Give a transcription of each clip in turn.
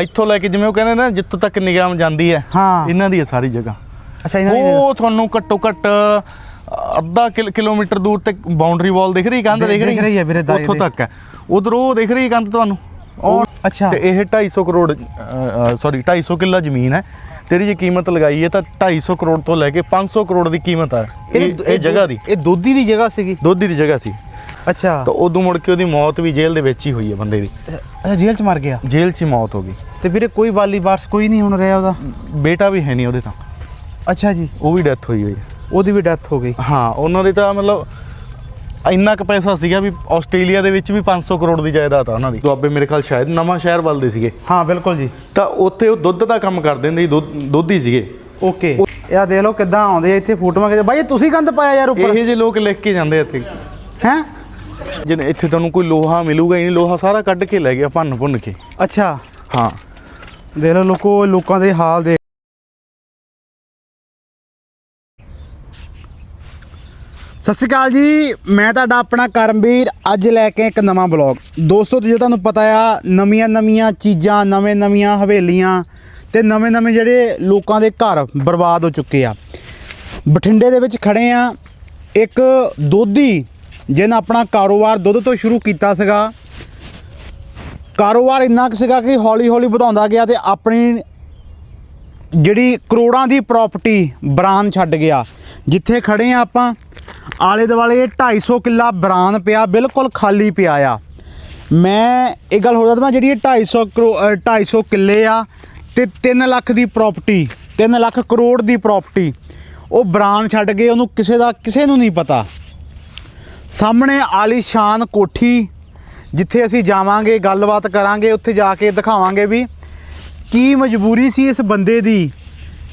ਇੱਥੋਂ ਲੈ ਕੇ ਜਿਵੇਂ ਉਹ ਕਹਿੰਦੇ ਨਾ ਜਿੱਥੋਂ ਤੱਕ ਨਿਗਾਹ ਜਾਂਦੀ ਹੈ ਹਾਂ। ਇਹਨਾਂ ਦੀ ਹੈ ਸਾਰੀ ਜਗ੍ਹਾ। ਅੱਛਾ ਇਹਨਾਂ ਦੀ ਉਹ ਤੁਹਾਨੂੰ ਘੱਟੋ ਘੱਟ ਅੱਧਾ ਕਿਲ- ਕਿਲੋਮੀਟਰ ਦੂਰ ਤੇ ਬਾਉਂਡਰੀ ਵਾਲ ਦਿਖ ਰਹੀ ਕੰਧ ਦਿਖ- ਰਹੀ? ਹੈ ਵੀਰੇ, ਦਾਈ ਉੱਥੋਂ। ਤੱਕ ਹੈ। ਉਧਰ ਉਹ ਦਿਖ ਰਹੀ ਕੰਧ ਤੁਹਾਨੂੰ? ਔਰ ਅੱਛਾ। ਤੇ ਇਹ 250 ਕਰੋੜ ਸੌਰੀ 250 ਕਿੱਲਾ ਜ਼ਮੀਨ ਹੈ। ਤੇਰੀ ਜੇ ਕੀਮਤ ਲਗਾਈ ਹੈ ਤਾਂ 250 ਕਰੋੜ ਤੋਂ ਲੈ ਕੇ 500 ਕਰੋੜ ਦੀ ਕੀਮਤ ਹੈ। ਇਹ ਇਹ ਜਗ੍ਹਾ ਦੀ। ਇਹ ਦੋਧੀ ਦੀ ਜਗ੍ਹਾ ਸੀਗੀ। ਦੋਧੀ ਦੀ ਜਗ੍ਹਾ ਸੀ। ਅੱਛਾ। ਤਾਂ ਉਦੋਂ ਮੁੜ ਕੇ ਉਹਦੀ ਮੌਤ ਵੀ ਜੇਲ੍ਹ ਦੇ ਵਿੱਚ ਹੀ ਹੋਈ ਹੈ ਬੰਦੇ ਦੀ। ਅੱਛਾ ਜੇਲ੍ਹ ਚ ਮਰ ਗਿਆ? ਜੇਲ੍ਹ 'ਚ ਹੀ ਮੌਤ ਹੋ ਗਈ। ਤੇ ਵੀਰੇ ਕੋਈ ਵਾਲੀ ਵਾਰਸ ਕੋਈ ਨਹੀਂ ਹੁਣ ਰਿਹਾ ਉਹਦਾ? ਬੇਟਾ ਵੀ ਹੈ ਨਹੀਂ ਉਹਦੇ ਤਾਂ। ਅੱਛਾ ਜੀ। ਉਹ ਵੀ ਡੈਥ ਹੋਈ ਹੋਈ ਹੈ। ਉਹਦੀ ਵੀ ਡੈਥ ਹੋ ਗਈ। ਹਾਂ ਉਹਨਾਂ ਦੇ ਤਾਂ ਮਤਲਬ ਇੰਨਾ ਕੁ ਪੈਸਾ ਸੀਗਾ ਵੀ ਆਸਟ੍ਰੇਲੀਆ ਦੇ ਵਿੱਚ ਵੀ 500 ਕਰੋੜ ਦੀ ਜਾਇਦਾਦ ਆ ਉਹਨਾਂ ਦੀ। ਦੁਆਬੇ ਮੇਰੇ ਖਿਆਲ ਸ਼ਾਇਦ ਨਵਾਂ ਸ਼ਹਿਰ ਵੱਲ ਦੇ ਸੀਗੇ। ਹਾਂ ਬਿਲਕੁਲ ਜੀ। ਤਾਂ ਉੱਥੇ ਉਹ ਦੁੱਧ ਦਾ ਕੰਮ ਕਰਦੇ ਹੁੰਦੇ ਸੀ ਦੁੱਧ ਦੁੱਧੀ ਸੀਗੇ। ਓਕੇ। ਇਹ ਆ ਦੇਖ ਲਓ ਕਿੱਦਾਂ ਆਉਂਦੇ ਆ ਇੱਥੇ ਫੋਟੋਆਂ ਖਿੱਚ ਬਾਈ ਤੁਸੀਂ ਗੰਦ ਪਾਇਆ ਯਾਰ ਉੱਪਰ। ਇਹੋ ਜਿਹੇ ਲੋਕ ਲਿਖ ਕੇ ਜਾਂਦੇ ਇੱਥੇ। ਹੈ? ਜਿਹਨੇ ਇੱਥੇ ਤੁਹਾਨੂੰ ਕੋਈ ਲੋਹਾ ਮਿਲੂਗਾ ਹੀ ਨਹੀਂ ਲੋਹਾ ਸਾਰਾ ਕੱਢ ਕੇ ਲੈ ਗਿਆ ਭੰਨ ਭੁੰਨ ਕੇ। ਅੱਛਾ। ਹਾਂ। ਦੇਖ ਲਓ ਲੋਕੋ ਲੋਕਾਂ ਦੇ ਹਾਲ ਦੇ ਸਤਿ ਸ਼੍ਰੀ ਅਕਾਲ ਜੀ। ਮੈਂ ਤੁਹਾਡਾ ਆਪਣਾ ਕਰਮਵੀਰ ਅੱਜ ਲੈ ਕੇ ਇੱਕ ਨਵਾਂ ਬਲੌਗ ਦੋਸਤੋ ਜੇ ਤੁਹਾਨੂੰ ਪਤਾ ਆ ਨਵੀਆਂ ਨਵੀਆਂ ਚੀਜ਼ਾਂ ਨਵੇਂ ਨਵੀਆਂ ਹਵੇਲੀਆਂ ਤੇ ਨਵੇਂ ਨਵੇਂ ਜਿਹੜੇ ਲੋਕਾਂ ਦੇ ਘਰ ਬਰਬਾਦ ਹੋ ਚੁੱਕੇ ਆ। ਬਠਿੰਡੇ ਦੇ ਵਿੱਚ ਖੜੇ ਆ ਇੱਕ ਦੋਧੀ ਜਿਹਨੇ ਆਪਣਾ ਕਾਰੋਬਾਰ ਦੁੱਧ ਤੋਂ ਸ਼ੁਰੂ ਕੀਤਾ ਸੀਗਾ ਕਾਰੋਬਾਰ ਇੰਨਾ ਕੁ ਸੀਗਾ ਕਿ ਹੌਲੀ ਹੌਲੀ ਵਧਾਉਂਦਾ ਗਿਆ ਤੇ ਆਪਣੀ ਜਿਹੜੀ ਕਰੋੜਾਂ ਦੀ ਪ੍ਰਾਪਰਟੀ ਬਰਾਨ ਛੱਡ ਗਿਆ। ਜਿੱਥੇ ਖੜੇ ਆ ਆਪਾਂ ਆਲੇ ਦੁਆਲੇ 250 ਕਿੱਲਾ ਬਰਾਨ ਪਿਆ ਬਿਲਕੁਲ ਖਾਲੀ ਪਿਆ ਆ। ਮੈਂ ਇਹ ਗੱਲ ਹੋ ਦੱਸਦਾ ਜਿਹੜੀ ਇਹ 250 ਕਰੋ ਅ, 250 ਕਿੱਲੇ ਆ ਤੇ 3 ਲੱਖ ਦੀ ਪ੍ਰਾਪਰਟੀ 3 ਲੱਖ ਕਰੋੜ ਦੀ ਪ੍ਰਾਪਰਟੀ ਉਹ ਬਰਾਨ ਛੱਡ ਗਏ ਉਹਨੂੰ ਕਿਸੇ ਦਾ ਕਿਸੇ ਨੂੰ ਨਹੀਂ ਪਤਾ। ਸਾਹਮਣੇ ਆਲੀਸ਼ਾਨ ਕੋਠੀ, ਜਿੱਥੇ ਅਸੀਂ ਜਾਵਾਂਗੇ, ਗੱਲਬਾਤ ਕਰਾਂਗੇ, ਉੱਥੇ ਜਾ ਕੇ ਦਿਖਾਵਾਂਗੇ ਵੀ ਕੀ ਮਜਬੂਰੀ ਸੀ ਇਸ ਬੰਦੇ ਦੀ,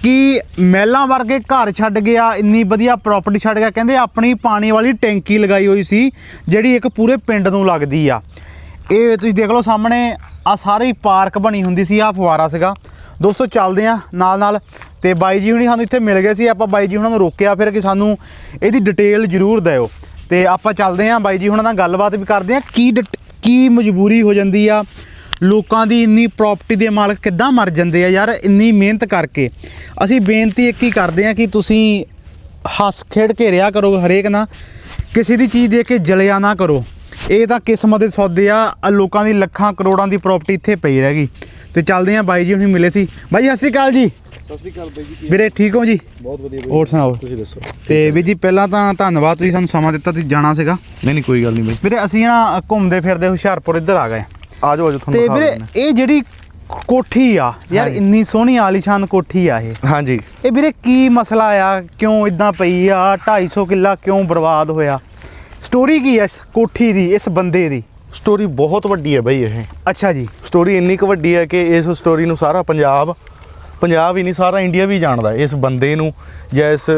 ਕਿ ਮਹਿਲਾਂ ਵਰਗੇ ਘਰ ਛੱਡ ਗਿਆ, ਇੰਨੀ ਵਧੀਆ ਪ੍ਰਾਪਰਟੀ ਛੱਡ ਗਿਆ। ਕਹਿੰਦੇ ਆਪਣੀ ਪਾਣੀ ਵਾਲੀ ਟੈਂਕੀ ਲਗਾਈ ਹੋਈ ਸੀ, ਜਿਹੜੀ ਇੱਕ ਪੂਰੇ ਪਿੰਡ ਨੂੰ ਲੱਗਦੀ ਆ। ਇਹ ਤੁਸੀਂ ਦੇਖ ਲਓ ਸਾਹਮਣੇ ਆ ਸਾਰੀ ਪਾਰਕ ਬਣੀ ਹੁੰਦੀ ਸੀ ਆ ਫੁਆਰਾ ਸੀਗਾ। ਦੋਸਤੋ, ਚੱਲਦੇ ਆ ਨਾਲ ਨਾਲ ਤੇ ਬਾਈ ਜੀ ਹੁਣੀ ਸਾਨੂੰ ਇੱਥੇ ਮਿਲ ਗਏ ਸੀ, ਆਪਾਂ ਬਾਈ ਜੀ ਉਹਨਾਂ ਨੂੰ ਰੋਕਿਆ, ਫਿਰ ਕਿ ਸਾਨੂੰ ਇਹਦੀ ਡਿਟੇਲ ਜ਼ਰੂਰ ਦਿਓ। ਤੇ ਆਪਾਂ ਚੱਲਦੇ ਆ ਬਾਈ ਜੀ ਹੁਣਾਂ ਨਾਲ ਗੱਲਬਾਤ ਵੀ ਕਰਦੇ ਆ ਕੀ ਡਿਟ- ਕੀ ਮਜਬੂਰੀ ਹੋ ਜਾਂਦੀ ਆ? ਲੋਕਾਂ ਦੀ ਇੰਨੀ ਪ੍ਰਾਪਰਟੀ ਦੇ ਮਾਲਕ ਕਿੱਦਾਂ ਮਰ ਜਾਂਦੇ ਆ ਯਾਰ? ਇੰਨੀ ਮਿਹਨਤ ਕਰਕੇ। ਅਸੀਂ ਬੇਨਤੀ ਇੱਕ ਹੀ ਕਰਦੇ ਆ ਕਿ ਤੁਸੀਂ ਹੱਸ ਖੇਡ ਕੇ ਰਿਹਾ ਕਰੋ ਹਰੇਕ ਨਾਲ। ਕਿਸੇ ਦੀ ਚੀਜ਼ ਦੇ ਕੇ ਜਲਿਆ ਨਾ ਕਰੋ। ਇਹ ਤਾਂ ਕਿਸਮਤ ਦੇ ਸੌਦੇ ਆ। ਲੋਕਾਂ ਦੀ ਲੱਖਾਂ ਕਰੋੜਾਂ ਦੀ ਪ੍ਰਾਪਰਟੀ ਇੱਥੇ ਪਈ ਰਹਿ ਗਈ। ਤੇ ਚੱਲਦੇ ਆ ਬਾਈ ਜੀ ਹੁਣੀ ਮਿਲੇ ਸੀ। ਬਾਈ ਸਤਿ ਸ਼੍ਰੀ ਅਕਾਲ ਜੀ। ਸਤਿ ਸ੍ਰੀ ਅਕਾਲ ਬਾਈ ਜੀ ਵੀਰੇ ਠੀਕ ਹੋ ਜੀ? ਬਹੁਤ ਵਧੀਆ ਹੋਰ ਸੁਣਾਓ? ਤੁਸੀਂ ਦੱਸੋ? ਤੇ ਵੀਰ ਜੀ ਪਹਿਲਾਂ ਤਾਂ ਧੰਨਵਾਦ ਤੁਸੀਂ ਸਾਨੂੰ ਸਮਾਂ ਦਿੱਤਾ ਤੁਸੀਂ ਜਾਣਾ ਸੀਗਾ। ਨਹੀਂ ਨਹੀਂ ਕੋਈ ਗੱਲ ਨਹੀਂ ਬਈ। ਵੀਰੇ ਅਸੀਂ ਨਾ ਘੁੰਮਦੇ ਫਿਰਦੇ ਹੁਸ਼ਿਆਰਪੁਰ ਇੱਧਰ ਆ ਗਏ। ਆ ਜਾਓ ਤੇ ਤੁਹਾਨੂੰ ਦਿਖਾ ਵੀਰੇ ਇਹ ਜਿਹੜੀ ਕੋਠੀ ਆ ਯਾਰ। ਇੰਨੀ ਸੋਹਣੀ ਆਲੀਸ਼ਾਨ ਕੋਠੀ ਆ ਇਹ। ਹਾਂਜੀ। ਇਹ ਵੀਰੇ ਕੀ ਮਸਲਾ ਆ? ਕਿਉਂ ਇਦਾਂ ਪਈ ਆ? 250 ਕਿੱਲਾ ਕਿਉਂ ਬਰਬਾਦ ਹੋਇਆ? ਸਟੋਰੀ ਕੀ ਆ ਇਸ ਕੋਠੀ ਦੀ ਇਸ ਬੰਦੇ ਦੀ? ਸਟੋਰੀ ਬਹੁਤ ਵੱਡੀ ਹੈ ਬਈ ਇਹ। ਅੱਛਾ ਜੀ। ਸਟੋਰੀ ਇੰਨੀ ਕੁ ਵੱਡੀ ਹੈ ਕਿ ਇਸ ਸਟੋਰੀ ਨੂੰ ਸਾਰਾ ਪੰਜਾਬ ਪੰਜਾਬ ਹੀ ਨਹੀਂ ਸਾਰਾ ਇੰਡੀਆ ਵੀ ਜਾਣਦਾ। ਇਸ ਬੰਦੇ ਨੂੰ ਜਾਂ ਇਸ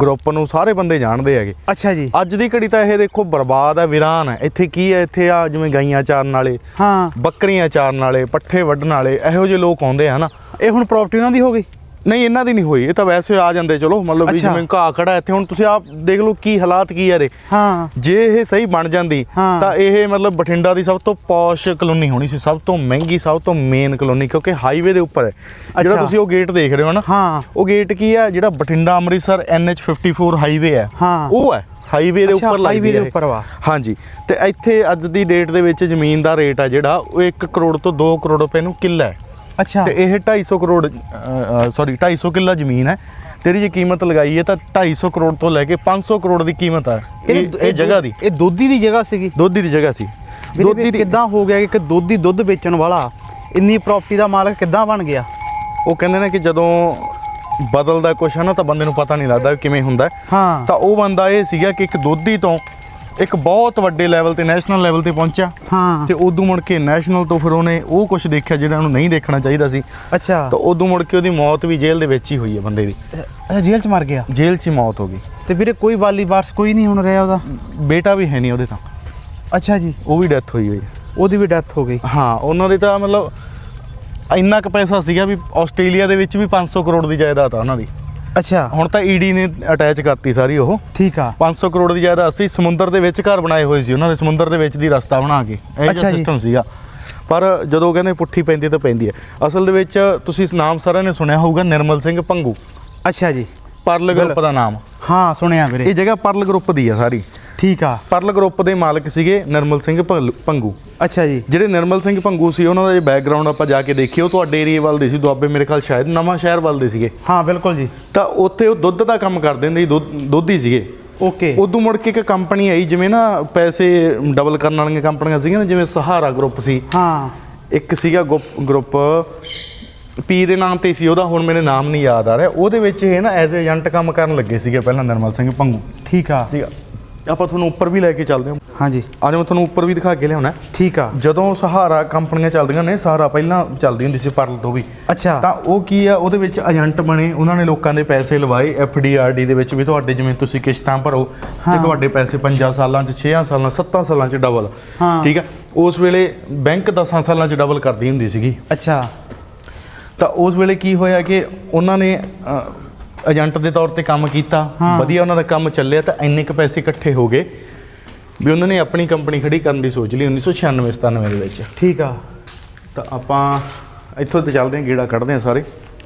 ਗਰੁੱਪ ਨੂੰ ਸਾਰੇ ਬੰਦੇ ਜਾਣਦੇ ਹੈਗੇ। ਅੱਛਾ ਜੀ। ਅੱਜ ਦੀ ਘੜੀ ਤਾਂ ਇਹ ਦੇਖੋ ਬਰਬਾਦ ਹੈ ਵੀਰਾਨ ਹੈ। ਇੱਥੇ ਕੀ ਹੈ? ਇੱਥੇ ਆ ਜਿਵੇਂ ਗਾਈਆਂ ਚਾਰਨ ਵਾਲੇ ਹਾਂ। ਬੱਕਰੀਆਂ ਚਾਰਨ ਵਾਲੇ ਪੱਠੇ ਵੱਢਣ ਵਾਲੇ ਇਹੋ ਜਿਹੇ ਲੋਕ ਆਉਂਦੇ ਆ ਨਾ। ਇਹ ਹੁਣ ਪ੍ਰਾਪਰਟੀ ਉਹਨਾਂ ਦੀ ਹੋ ਗਈ? ਨਹੀਂ ਇਹਨਾਂ ਦੀ ਨਹੀਂ ਹੋਈ ਇਹ ਤਾਂ ਵੈਸੇ ਆ ਜਾਂਦੇ ਚਲੋ ਮਤਲਬ ਵੀ। ਜਿਵੇਂ ਘਾਹ ਖੜਾ ਇੱਥੇ ਹੁਣ ਤੁਸੀਂ ਆਪ ਦੇਖ ਲਓ ਕੀ ਹਾਲਾਤ ਕੀ ਆ ਇਹਦੇ ਹਾਂ ਜੇ ਇਹ ਸਹੀ ਬਣ ਜਾਂਦੀ। ਤਾਂ ਇਹ ਮਤਲਬ ਬਠਿੰਡਾ ਦੀ ਸਭ ਤੋਂ ਪੌਸ਼ ਕਲੋਨੀ ਹੋਣੀ ਸੀ ਸਭ ਤੋਂ ਮਹਿੰਗੀ ਸਭ ਤੋਂ ਮੇਨ ਕਲੋਨੀ ਕਿਉਂਕਿ ਹਾਈਵੇ ਦੇ ਉੱਪਰ ਹੈ ਜਿਹੜਾ। ਤੁਸੀਂ ਉਹ ਗੇਟ ਦੇਖ ਰਹੇ ਹੋ ਨਾ ਹਾਂ ਉਹ ਗੇਟ ਕੀ ਹੈ ਜਿਹੜਾ ਬਠਿੰਡਾ ਅੰਮ੍ਰਿਤਸਰ NH54 ਹਾਈਵੇ ਹੈ ਹਾਂ। ਉਹ ਹੈ ਹਾਈਵੇ ਦੇ ਉੱਪਰ ਲੱਗਦੀ ਦੇ ਹੈ ਇਹ। ਉੱਪਰ ਵਾ। ਹਾਂਜੀ ਤੇ ਇੱਥੇ ਅੱਜ ਦੀ ਡੇਟ ਦੇ ਵਿੱਚ ਜ਼ਮੀਨ ਦਾ ਰੇਟ ਹੈ ਜਿਹੜਾ ਉਹ 1 ਕਰੋੜ ਤੋਂ 2 ਕਰੋੜ ਰੁਪਏ ਨੂੰ ਕਿੱਲਾ ਹੈ ਅੱਛਾ। ਤੇ ਇਹ 250 ਕਰੋੜ ਸੌਰੀ 250 ਕਿੱਲਾ ਜ਼ਮੀਨ ਹੈ। ਤੇਰੀ ਜੇ ਕੀਮਤ ਲਗਾਈ ਹੈ ਤਾਂ 250 ਕਰੋੜ ਤੋਂ ਲੈ ਕੇ 500 ਕਰੋੜ ਦੀ ਕੀਮਤ ਹੈ ਇਹ ਇਹ ਜਗ੍ਹਾ ਦੀ। ਇਹ ਦੋਧੀ ਦੀ ਜਗ੍ਹਾ ਸੀਗੀ। ਦੋਧੀ ਦੀ ਜਗ੍ਹਾ ਸੀ। ਫਿਰ ਦੀ ਕਿੱਦਾਂ ਹੋ ਗਿਆ ਕਿ ਇੱਕ ਦੋਧੀ ਦੁੱਧ ਵੇਚਣ ਵਾਲਾ ਇੰਨੀ ਪ੍ਰਾਪਰਟੀ ਦਾ ਮਾਲਕ ਕਿੱਦਾਂ ਬਣ ਗਿਆ? ਉਹ ਕਹਿੰਦੇ ਨੇ ਕਿ ਜਦੋਂ ਬਦਲਦਾ ਕੁਛ ਹੈ ਨਾ ਤਾਂ ਬੰਦੇ ਨੂੰ ਪਤਾ ਨਹੀਂ ਲੱਗਦਾ ਕਿਵੇਂ ਹੁੰਦਾ ਹੈ। ਹਾਂ। ਤਾਂ ਉਹ ਬੰਦਾ ਇਹ ਸੀਗਾ ਕਿ ਇੱਕ ਦੋਧੀ ਤੋਂ ਇੱਕ ਬਹੁਤ ਵੱਡੇ ਲੈਵਲ ਤੇ ਨੈਸ਼ਨਲ ਲੈਵਲ ਤੇ ਪਹੁੰਚਿਆ। ਹਾਂ। ਤੇ ਉਦੋਂ ਮੁੜ ਕੇ ਨੈਸ਼ਨਲ ਤੋਂ ਫਿਰ ਉਹਨੇ ਉਹ ਕੁਝ ਦੇਖਿਆ ਜਿਹੜਾ ਉਹਨੂੰ ਨਹੀਂ ਦੇਖਣਾ ਚਾਹੀਦਾ ਸੀ। ਅੱਛਾ। ਤਾਂ ਉਦੋਂ ਮੁੜ ਕੇ ਉਹਦੀ ਮੌਤ ਵੀ ਜੇਲ੍ਹ ਦੇ ਵਿੱਚ ਹੀ ਹੋਈ ਹੈ ਬੰਦੇ ਦੀ। ਅੱਛਾ ਜੇਲ੍ਹ ਚ ਮਰ ਗਿਆ? ਜੇਲ੍ਹ 'ਚ ਹੀ ਮੌਤ ਹੋ ਗਈ। ਤੇ ਵੀਰੇ ਕੋਈ ਵਾਲੀ ਵਾਰਸ ਕੋਈ ਨਹੀਂ ਹੁਣ ਰਿਹਾ ਉਹਦਾ? ਬੇਟਾ ਵੀ ਹੈ ਨਹੀਂ ਉਹਦੇ ਤਾਂ। ਅੱਛਾ ਜੀ। ਉਹ ਵੀ ਡੈਥ ਹੋਈ ਹੋਈ ਹੈ। ਉਹਦੀ ਵੀ ਡੈਥ ਹੋ ਗਈ। ਹਾਂ ਉਹਨਾਂ ਦੇ ਤਾਂ ਮਤਲਬ ਇੰਨਾ ਕੁ ਪੈਸਾ ਸੀਗਾ ਵੀ ਆਸਟ੍ਰੇਲੀਆ ਦੇ ਵਿੱਚ ਵੀ 500 ਕਰੋੜ ਦੀ ਜਾਇਦਾਦ ਆ ਉਹਨਾਂ ਦੀ। ਅੱਛਾ। ਹੁਣ ਤਾਂ ਈਡੀ ਨੇ ਅਟੈਚ ਕਰਤੀ ਸਾਰੀ ਉਹ। ਠੀਕ ਆ। 500 ਕਰੋੜ ਦੀ ਜਾਇਦਾਦ ਸੀ ਸਮੁੰਦਰ ਦੇ ਵਿੱਚ ਘਰ ਬਣਾਏ ਹੋਏ ਸੀ ਉਹਨਾਂ ਦੇ ਸਮੁੰਦਰ ਦੇ ਵਿੱਚ ਦੀ ਰਸਤਾ ਬਣਾ ਕੇ। ਇਹ ਜਿਹਾ। ਸਿਸਟਮ ਸੀਗਾ। ਪਰ ਜਦੋਂ ਕਹਿੰਦੇ ਪੁੱਠੀ ਪੈਂਦੀ ਤਾਂ ਪੈਂਦੀ ਹੈ। ਅਸਲ ਦੇ ਵਿੱਚ ਤੁਸੀਂ ਇਸ ਨਾਮ ਸਾਰਿਆਂ ਨੇ ਸੁਣਿਆ ਹੋਊਗਾ ਨਿਰਮਲ ਸਿੰਘ ਭੰਗੂ ਅੱਛਾ ਜੀ। ਪਰਲ ਗਰੁੱਪ ਦਾ ਨਾਮ। ਹਾਂ ਸੁਣਿਆ ਵੀਰੇ। ਇਹ ਜਗ੍ਹਾ ਪਰਲ ਗਰੁੱਪ ਦੀ ਆ ਸਾਰੀ। ਠੀਕ ਆ। ਪਰਲ ਗਰੁੱਪ ਦੇ ਮਾਲਕ ਸੀਗੇ ਨਿਰਮਲ ਸਿੰਘ ਭੰਗੂ ਅੱਛਾ ਜੀ। ਜਿਹੜੇ ਨਿਰਮਲ ਸਿੰਘ ਭੰਗੂ ਸੀ ਉਹਨਾਂ ਦਾ ਜੇ ਬੈਕਗ੍ਰਾਉਂਡ ਆਪਾਂ ਜਾ ਕੇ ਦੇਖੀਏ ਉਹ ਤੁਹਾਡੇ ਏਰੀਆ ਵੱਲ ਦੇ ਸੀ ਦੁਆਬੇ ਮੇਰੇ ਖਿਆਲ ਸ਼ਾਇਦ ਨਵਾਂ ਸ਼ਹਿਰ ਵੱਲ ਦੇ ਸੀਗੇ। ਹਾਂ ਬਿਲਕੁਲ ਜੀ। ਤਾਂ ਉੱਥੇ ਉਹ ਦੁੱਧ ਦਾ ਕੰਮ ਕਰਦੇ ਹੁੰਦੇ ਸੀ ਦੁੱਧ ਦੁੱਧੀ ਸੀਗੇ। ਓਕੇ। ਉਦੋਂ ਮੁੜ ਕੇ ਇੱਕ ਕੰਪਨੀ ਆਈ ਜਿਵੇਂ ਨਾ ਪੈਸੇ ਡਬਲ ਕਰਨ ਵਾਲੀਆਂ ਕੰਪਨੀਆਂ ਸੀਗੀਆਂ ਨਾ ਜਿਵੇਂ ਸਹਾਰਾ ਗਰੁੱਪ ਸੀ। ਹਾਂ। ਇੱਕ ਸੀਗਾ ਗਰੁੱਪ ਪੀ ਦੇ ਨਾਮ ਤੇ ਸੀ ਉਹਦਾ ਹੁਣ ਮੈਨੂੰ ਨਾਮ ਨਹੀਂ ਯਾਦ ਆ ਰਿਹਾ। ਉਹਦੇ ਵਿੱਚ ਇਹ ਨਾ ਐਜ਼ ਏਜੰਟ ਕੰਮ ਕਰਨ ਲੱਗੇ ਸੀਗੇ ਪਹਿਲਾਂ ਨਿਰਮਲ ਸਿੰਘ ਭੰਗੂ ਠੀਕ ਆ। ਠੀਕ ਆ। ਆਪਾਂ ਤੁਹਾਨੂੰ ਉੱਪਰ ਵੀ ਲੈ ਕੇ ਚੱਲਦੇ ਹਾਂ। ਹਾਂਜੀ। ਅੱਜ ਮੈਂ ਤੁਹਾਨੂੰ ਉੱਪਰ ਵੀ ਦਿਖਾ ਕੇ ਲਿਆਉਣਾ ਠੀਕ ਆ। ਜਦੋਂ ਸਹਾਰਾ ਕੰਪਨੀਆਂ ਚੱਲਦੀਆਂ ਨੇ ਸਹਾਰਾ ਪਹਿਲਾਂ ਚੱਲਦੀ ਹੁੰਦੀ ਸੀ ਪਰਲ ਤੋਂ ਵੀ। ਅੱਛਾ। ਤਾਂ ਉਹ ਕੀ ਆ ਉਹਦੇ ਵਿੱਚ ਏਜੰਟ ਬਣੇ ਉਹਨਾਂ ਨੇ ਲੋਕਾਂ ਦੇ ਪੈਸੇ ਲਵਾਏ ਡੀ ਦੇ ਵਿੱਚ ਵੀ ਤੁਹਾਡੇ ਜਿਵੇਂ ਤੁਸੀਂ ਕਿਸ਼ਤਾਂ ਭਰੋ ਤੇ ਤੁਹਾਡੇ ਪੈਸੇ 5 ਸਾਲਾਂ ਚ 6 ਸਾਲਾਂ 7 ਸਾਲਾਂ ਚ ਡਬਲ। ਠੀਕ ਆ? ਉਸ ਵੇਲੇ ਬੈਂਕ 10 ਸਾਲਾਂ ਚ ਡਬਲ ਕਰਦੀ ਹੁੰਦੀ ਸੀਗੀ। ਅੱਛਾ। ਤਾਂ ਉਸ ਵੇਲੇ ਕੀ ਹੋਇਆ ਕਿ ਉਹਨਾਂ ਨੇ ਏਜੰਟ ਦੇ ਤੌਰ ਤੇ ਕੰਮ ਕੀਤਾ ਵਧੀਆ ਉਹਨਾਂ ਦਾ ਕੰਮ ਚੱਲਿਆ ਤਾਂ ਇੰਨੇ ਕੁ ਪੈਸੇ ਇਕੱਠੇ ਹੋ ਗਏ ਵੀ ਉਹਨਾਂ ਨੇ ਆਪਣੀ ਕੰਪਨੀ ਖੜੀ ਕਰਨ ਦੀ ਸੋਚ ਲਈ 1996 97 ਦੇ ਵਿੱਚ। ਠੀਕ ਆ। ਤਾਂ ਆਪਾਂ ਇੱਥੋਂ ਤੇ ਚੱਲਦੇ ਹਾਂ ਗੇੜਾ ਕੱਢਦੇ ਹਾਂ ਸਾਰੇ।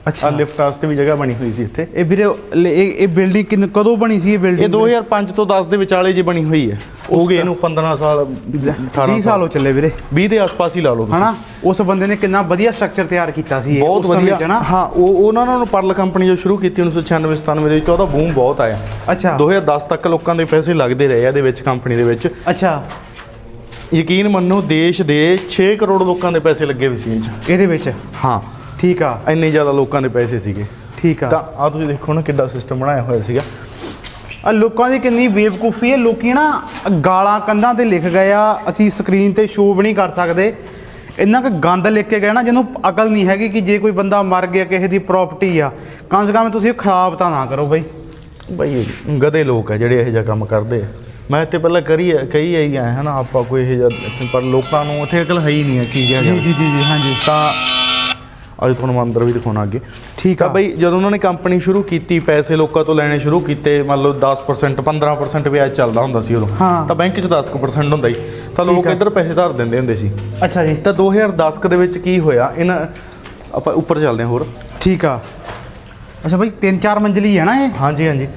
ਅੱਛਾ। ਲਿਫਟ ਵਾਸਤੇ ਵੀ ਜਗ੍ਹਾ ਬਣੀ ਹੋਈ ਸੀ ਇੱਥੇ। ਇਹ ਵੀਰੇ ਲ- ਇਹ ਇਹ ਬਿਲਡਿੰਗ ਕਿੰਨ ਕਦੋਂ ਬਣੀ ਸੀ ਇਹ ਇਹ ਬਿਲਡਿੰਗ? 2005 ਤੋਂ 10 ਦੇ ਵਿਚਾਲੇ ਜੀ ਬਣੀ ਹੋਈ ਹੈ। ਹੋ ਗਏ ਇਹਨੂੰ 15 ਸਾਲ 18 20 ਸਾਲ ਹੋ ਚੱਲੇ ਵੀਰੇ। 20 ਦੇ ਆਸ-ਪਾਸ ਹੀ ਲਾ ਲਓ ਤੁਸੀਂ। ਹਨਾ? ਉਸ ਬੰਦੇ ਨੇ ਕਿੰਨਾ ਵਧੀਆ ਸਟਰਕਚਰ ਤਿਆਰ ਕੀਤਾ ਸੀ ਇਹ ਬਹੁਤ ਉਸ ਸਮੇਂ 'ਚ ਵਧੀਆ ਨਾ ਹਾਂ ਉਹ ਉਹਨਾਂ ਨੂੰ ਪਰਲ ਕੰਪਨੀ ਜੋ ਸ਼ੁਰੂ ਕੀਤੀ 1996 97 ਦੇ ਵਿੱਚ ਉਹਦਾ ਬੂਮ ਬਹੁਤ ਆਇਆ। ਅੱਛਾ। 2010 ਤੱਕ ਲੋਕਾਂ ਦੇ ਪੈਸੇ ਲੱਗਦੇ ਰਹੇ ਆ ਇਹਦੇ ਵਿੱਚ ਕੰਪਨੀ ਦੇ ਵਿੱਚ। ਅੱਛਾ। ਯਕੀਨ ਮੰਨੋ ਦੇਸ਼ ਦੇ 6 ਕਰੋੜ ਲੋਕਾਂ ਦੇ ਪੈਸੇ ਲੱਗੇ ਹੋਏ ਸੀ ਇਹ 'ਚ। ਇਹਦੇ ਵਿੱਚ? ਹਾਂ। ਠੀਕ ਆ। ਇੰਨੇ ਜ਼ਿਆਦਾ ਲੋਕਾਂ ਦੇ ਪੈਸੇ ਸੀਗੇ। ਠੀਕ ਆ। ਤਾਂ ਆ ਤੁਸੀਂ ਦੇਖੋ ਨਾ ਕਿੱਡਾ ਸਿਸਟਮ ਬਣਾਇਆ ਹੋਇਆ ਸੀਗਾ। ਆ ਲੋਕਾਂ ਦੀ ਕਿੰਨੀ ਬੇਵਕੂਫੀ ਹੈ। ਲੋਕੀ ਨਾ ਗਾਲਾਂ ਕੰਧਾਂ ਤੇ ਲਿਖ ਗਏ ਆ। ਅਸੀਂ ਸਕਰੀਨ ਤੇ ਸ਼ੋਅ ਵੀ ਨਹੀਂ ਕਰ ਸਕਦੇ। ਇੰਨਾ ਕੁ ਗੰਦ ਲਿਖ ਕੇ ਗਏ ਨਾ ਜਿਹਨੂੰ ਅਕਲ ਨਹੀਂ ਹੈਗੀ ਕਿ ਜੇ ਕੋਈ ਬੰਦਾ ਮਰ ਗਿਆ ਕਿਸੇ ਦੀ ਪ੍ਰਾਪਰਟੀ ਆ। ਕਮ ਸੇ ਕਮ ਤੁਸੀਂ ਉਹ ਖਰਾਬ ਤਾਂ ਨਾ ਕਰੋ ਬਈ। ਬਈ ਗਧੇ ਲੋਕ ਆ ਜਿਹੜੇ ਇਹੋ ਜਿਹਾ ਕੰਮ ਕਰਦੇ ਆ। ਮੈਂ ਤੇ ਪਹਿਲਾਂ ਕਰੀ ਆ- ਕਹੀ ਆਈ ਆ ਹਨਾ ਆਪਾਂ ਕੋਈ ਇਹੋ ਜਿਹਾ ਪਰ ਲੋਕਾਂ ਨੂੰ ਉੱਥੇ ਅਕਲ ਹੈ ਹੀ ਨਹੀਂ ਆ ਕੀ ਕਿਹਾ ਜੀ ਜਾਵੇ। ਜੀ ਜੀ ਜੀ ਹਾਂਜੀ। ਤਾਂ ਅੱਜ ਤੁਹਾਨੂੰ ਮੈਂ ਅੰਦਰ ਵੀ ਦਿਖਾਉਣਾ ਅੱਗੇ। ਠੀਕ ਆ ਬਈ ਜਦੋਂ ਉਹਨਾਂ ਨੇ ਕੰਪਨੀ ਸ਼ੁਰੂ ਕੀਤੀ ਪੈਸੇ ਲੋਕਾਂ ਤੋਂ ਲੈਣੇ ਸ਼ੁਰੂ ਕੀਤੇ ਮੰਨ ਲਓ 10% 15% ਵਿਆਜ ਚੱਲਦਾ ਹੁੰਦਾ ਸੀ ਉਦੋਂ। ਤਾਂ ਬੈਂਕ 'ਚ 10% ਹੁੰਦਾ ਸੀ। ਤਾਂ ਲੋਕ। ਇੱਧਰ ਪੈਸੇ ਧਰ ਦਿੰਦੇ ਹੁੰਦੇ ਸੀ। ਅੱਛਾ ਜੀ। ਤਾਂ 2010 ਕੁ ਦੇ ਵਿੱਚ ਕੀ ਹੋਇਆ? ਇਹਨਾਂ ਆਪਾਂ ਉੱਪਰ ਚੱਲਦੇ ਹਾਂ ਹੋਰ। ਠੀਕ ਆ। ਅੱਛਾ ਬਈ ਤਿੰਨ ਚਾਰ ਮੰਜ਼ਲੀ ਹੈ ਨਾ ਇਹ? ਹਾਂਜੀ ਹਾਂਜੀ।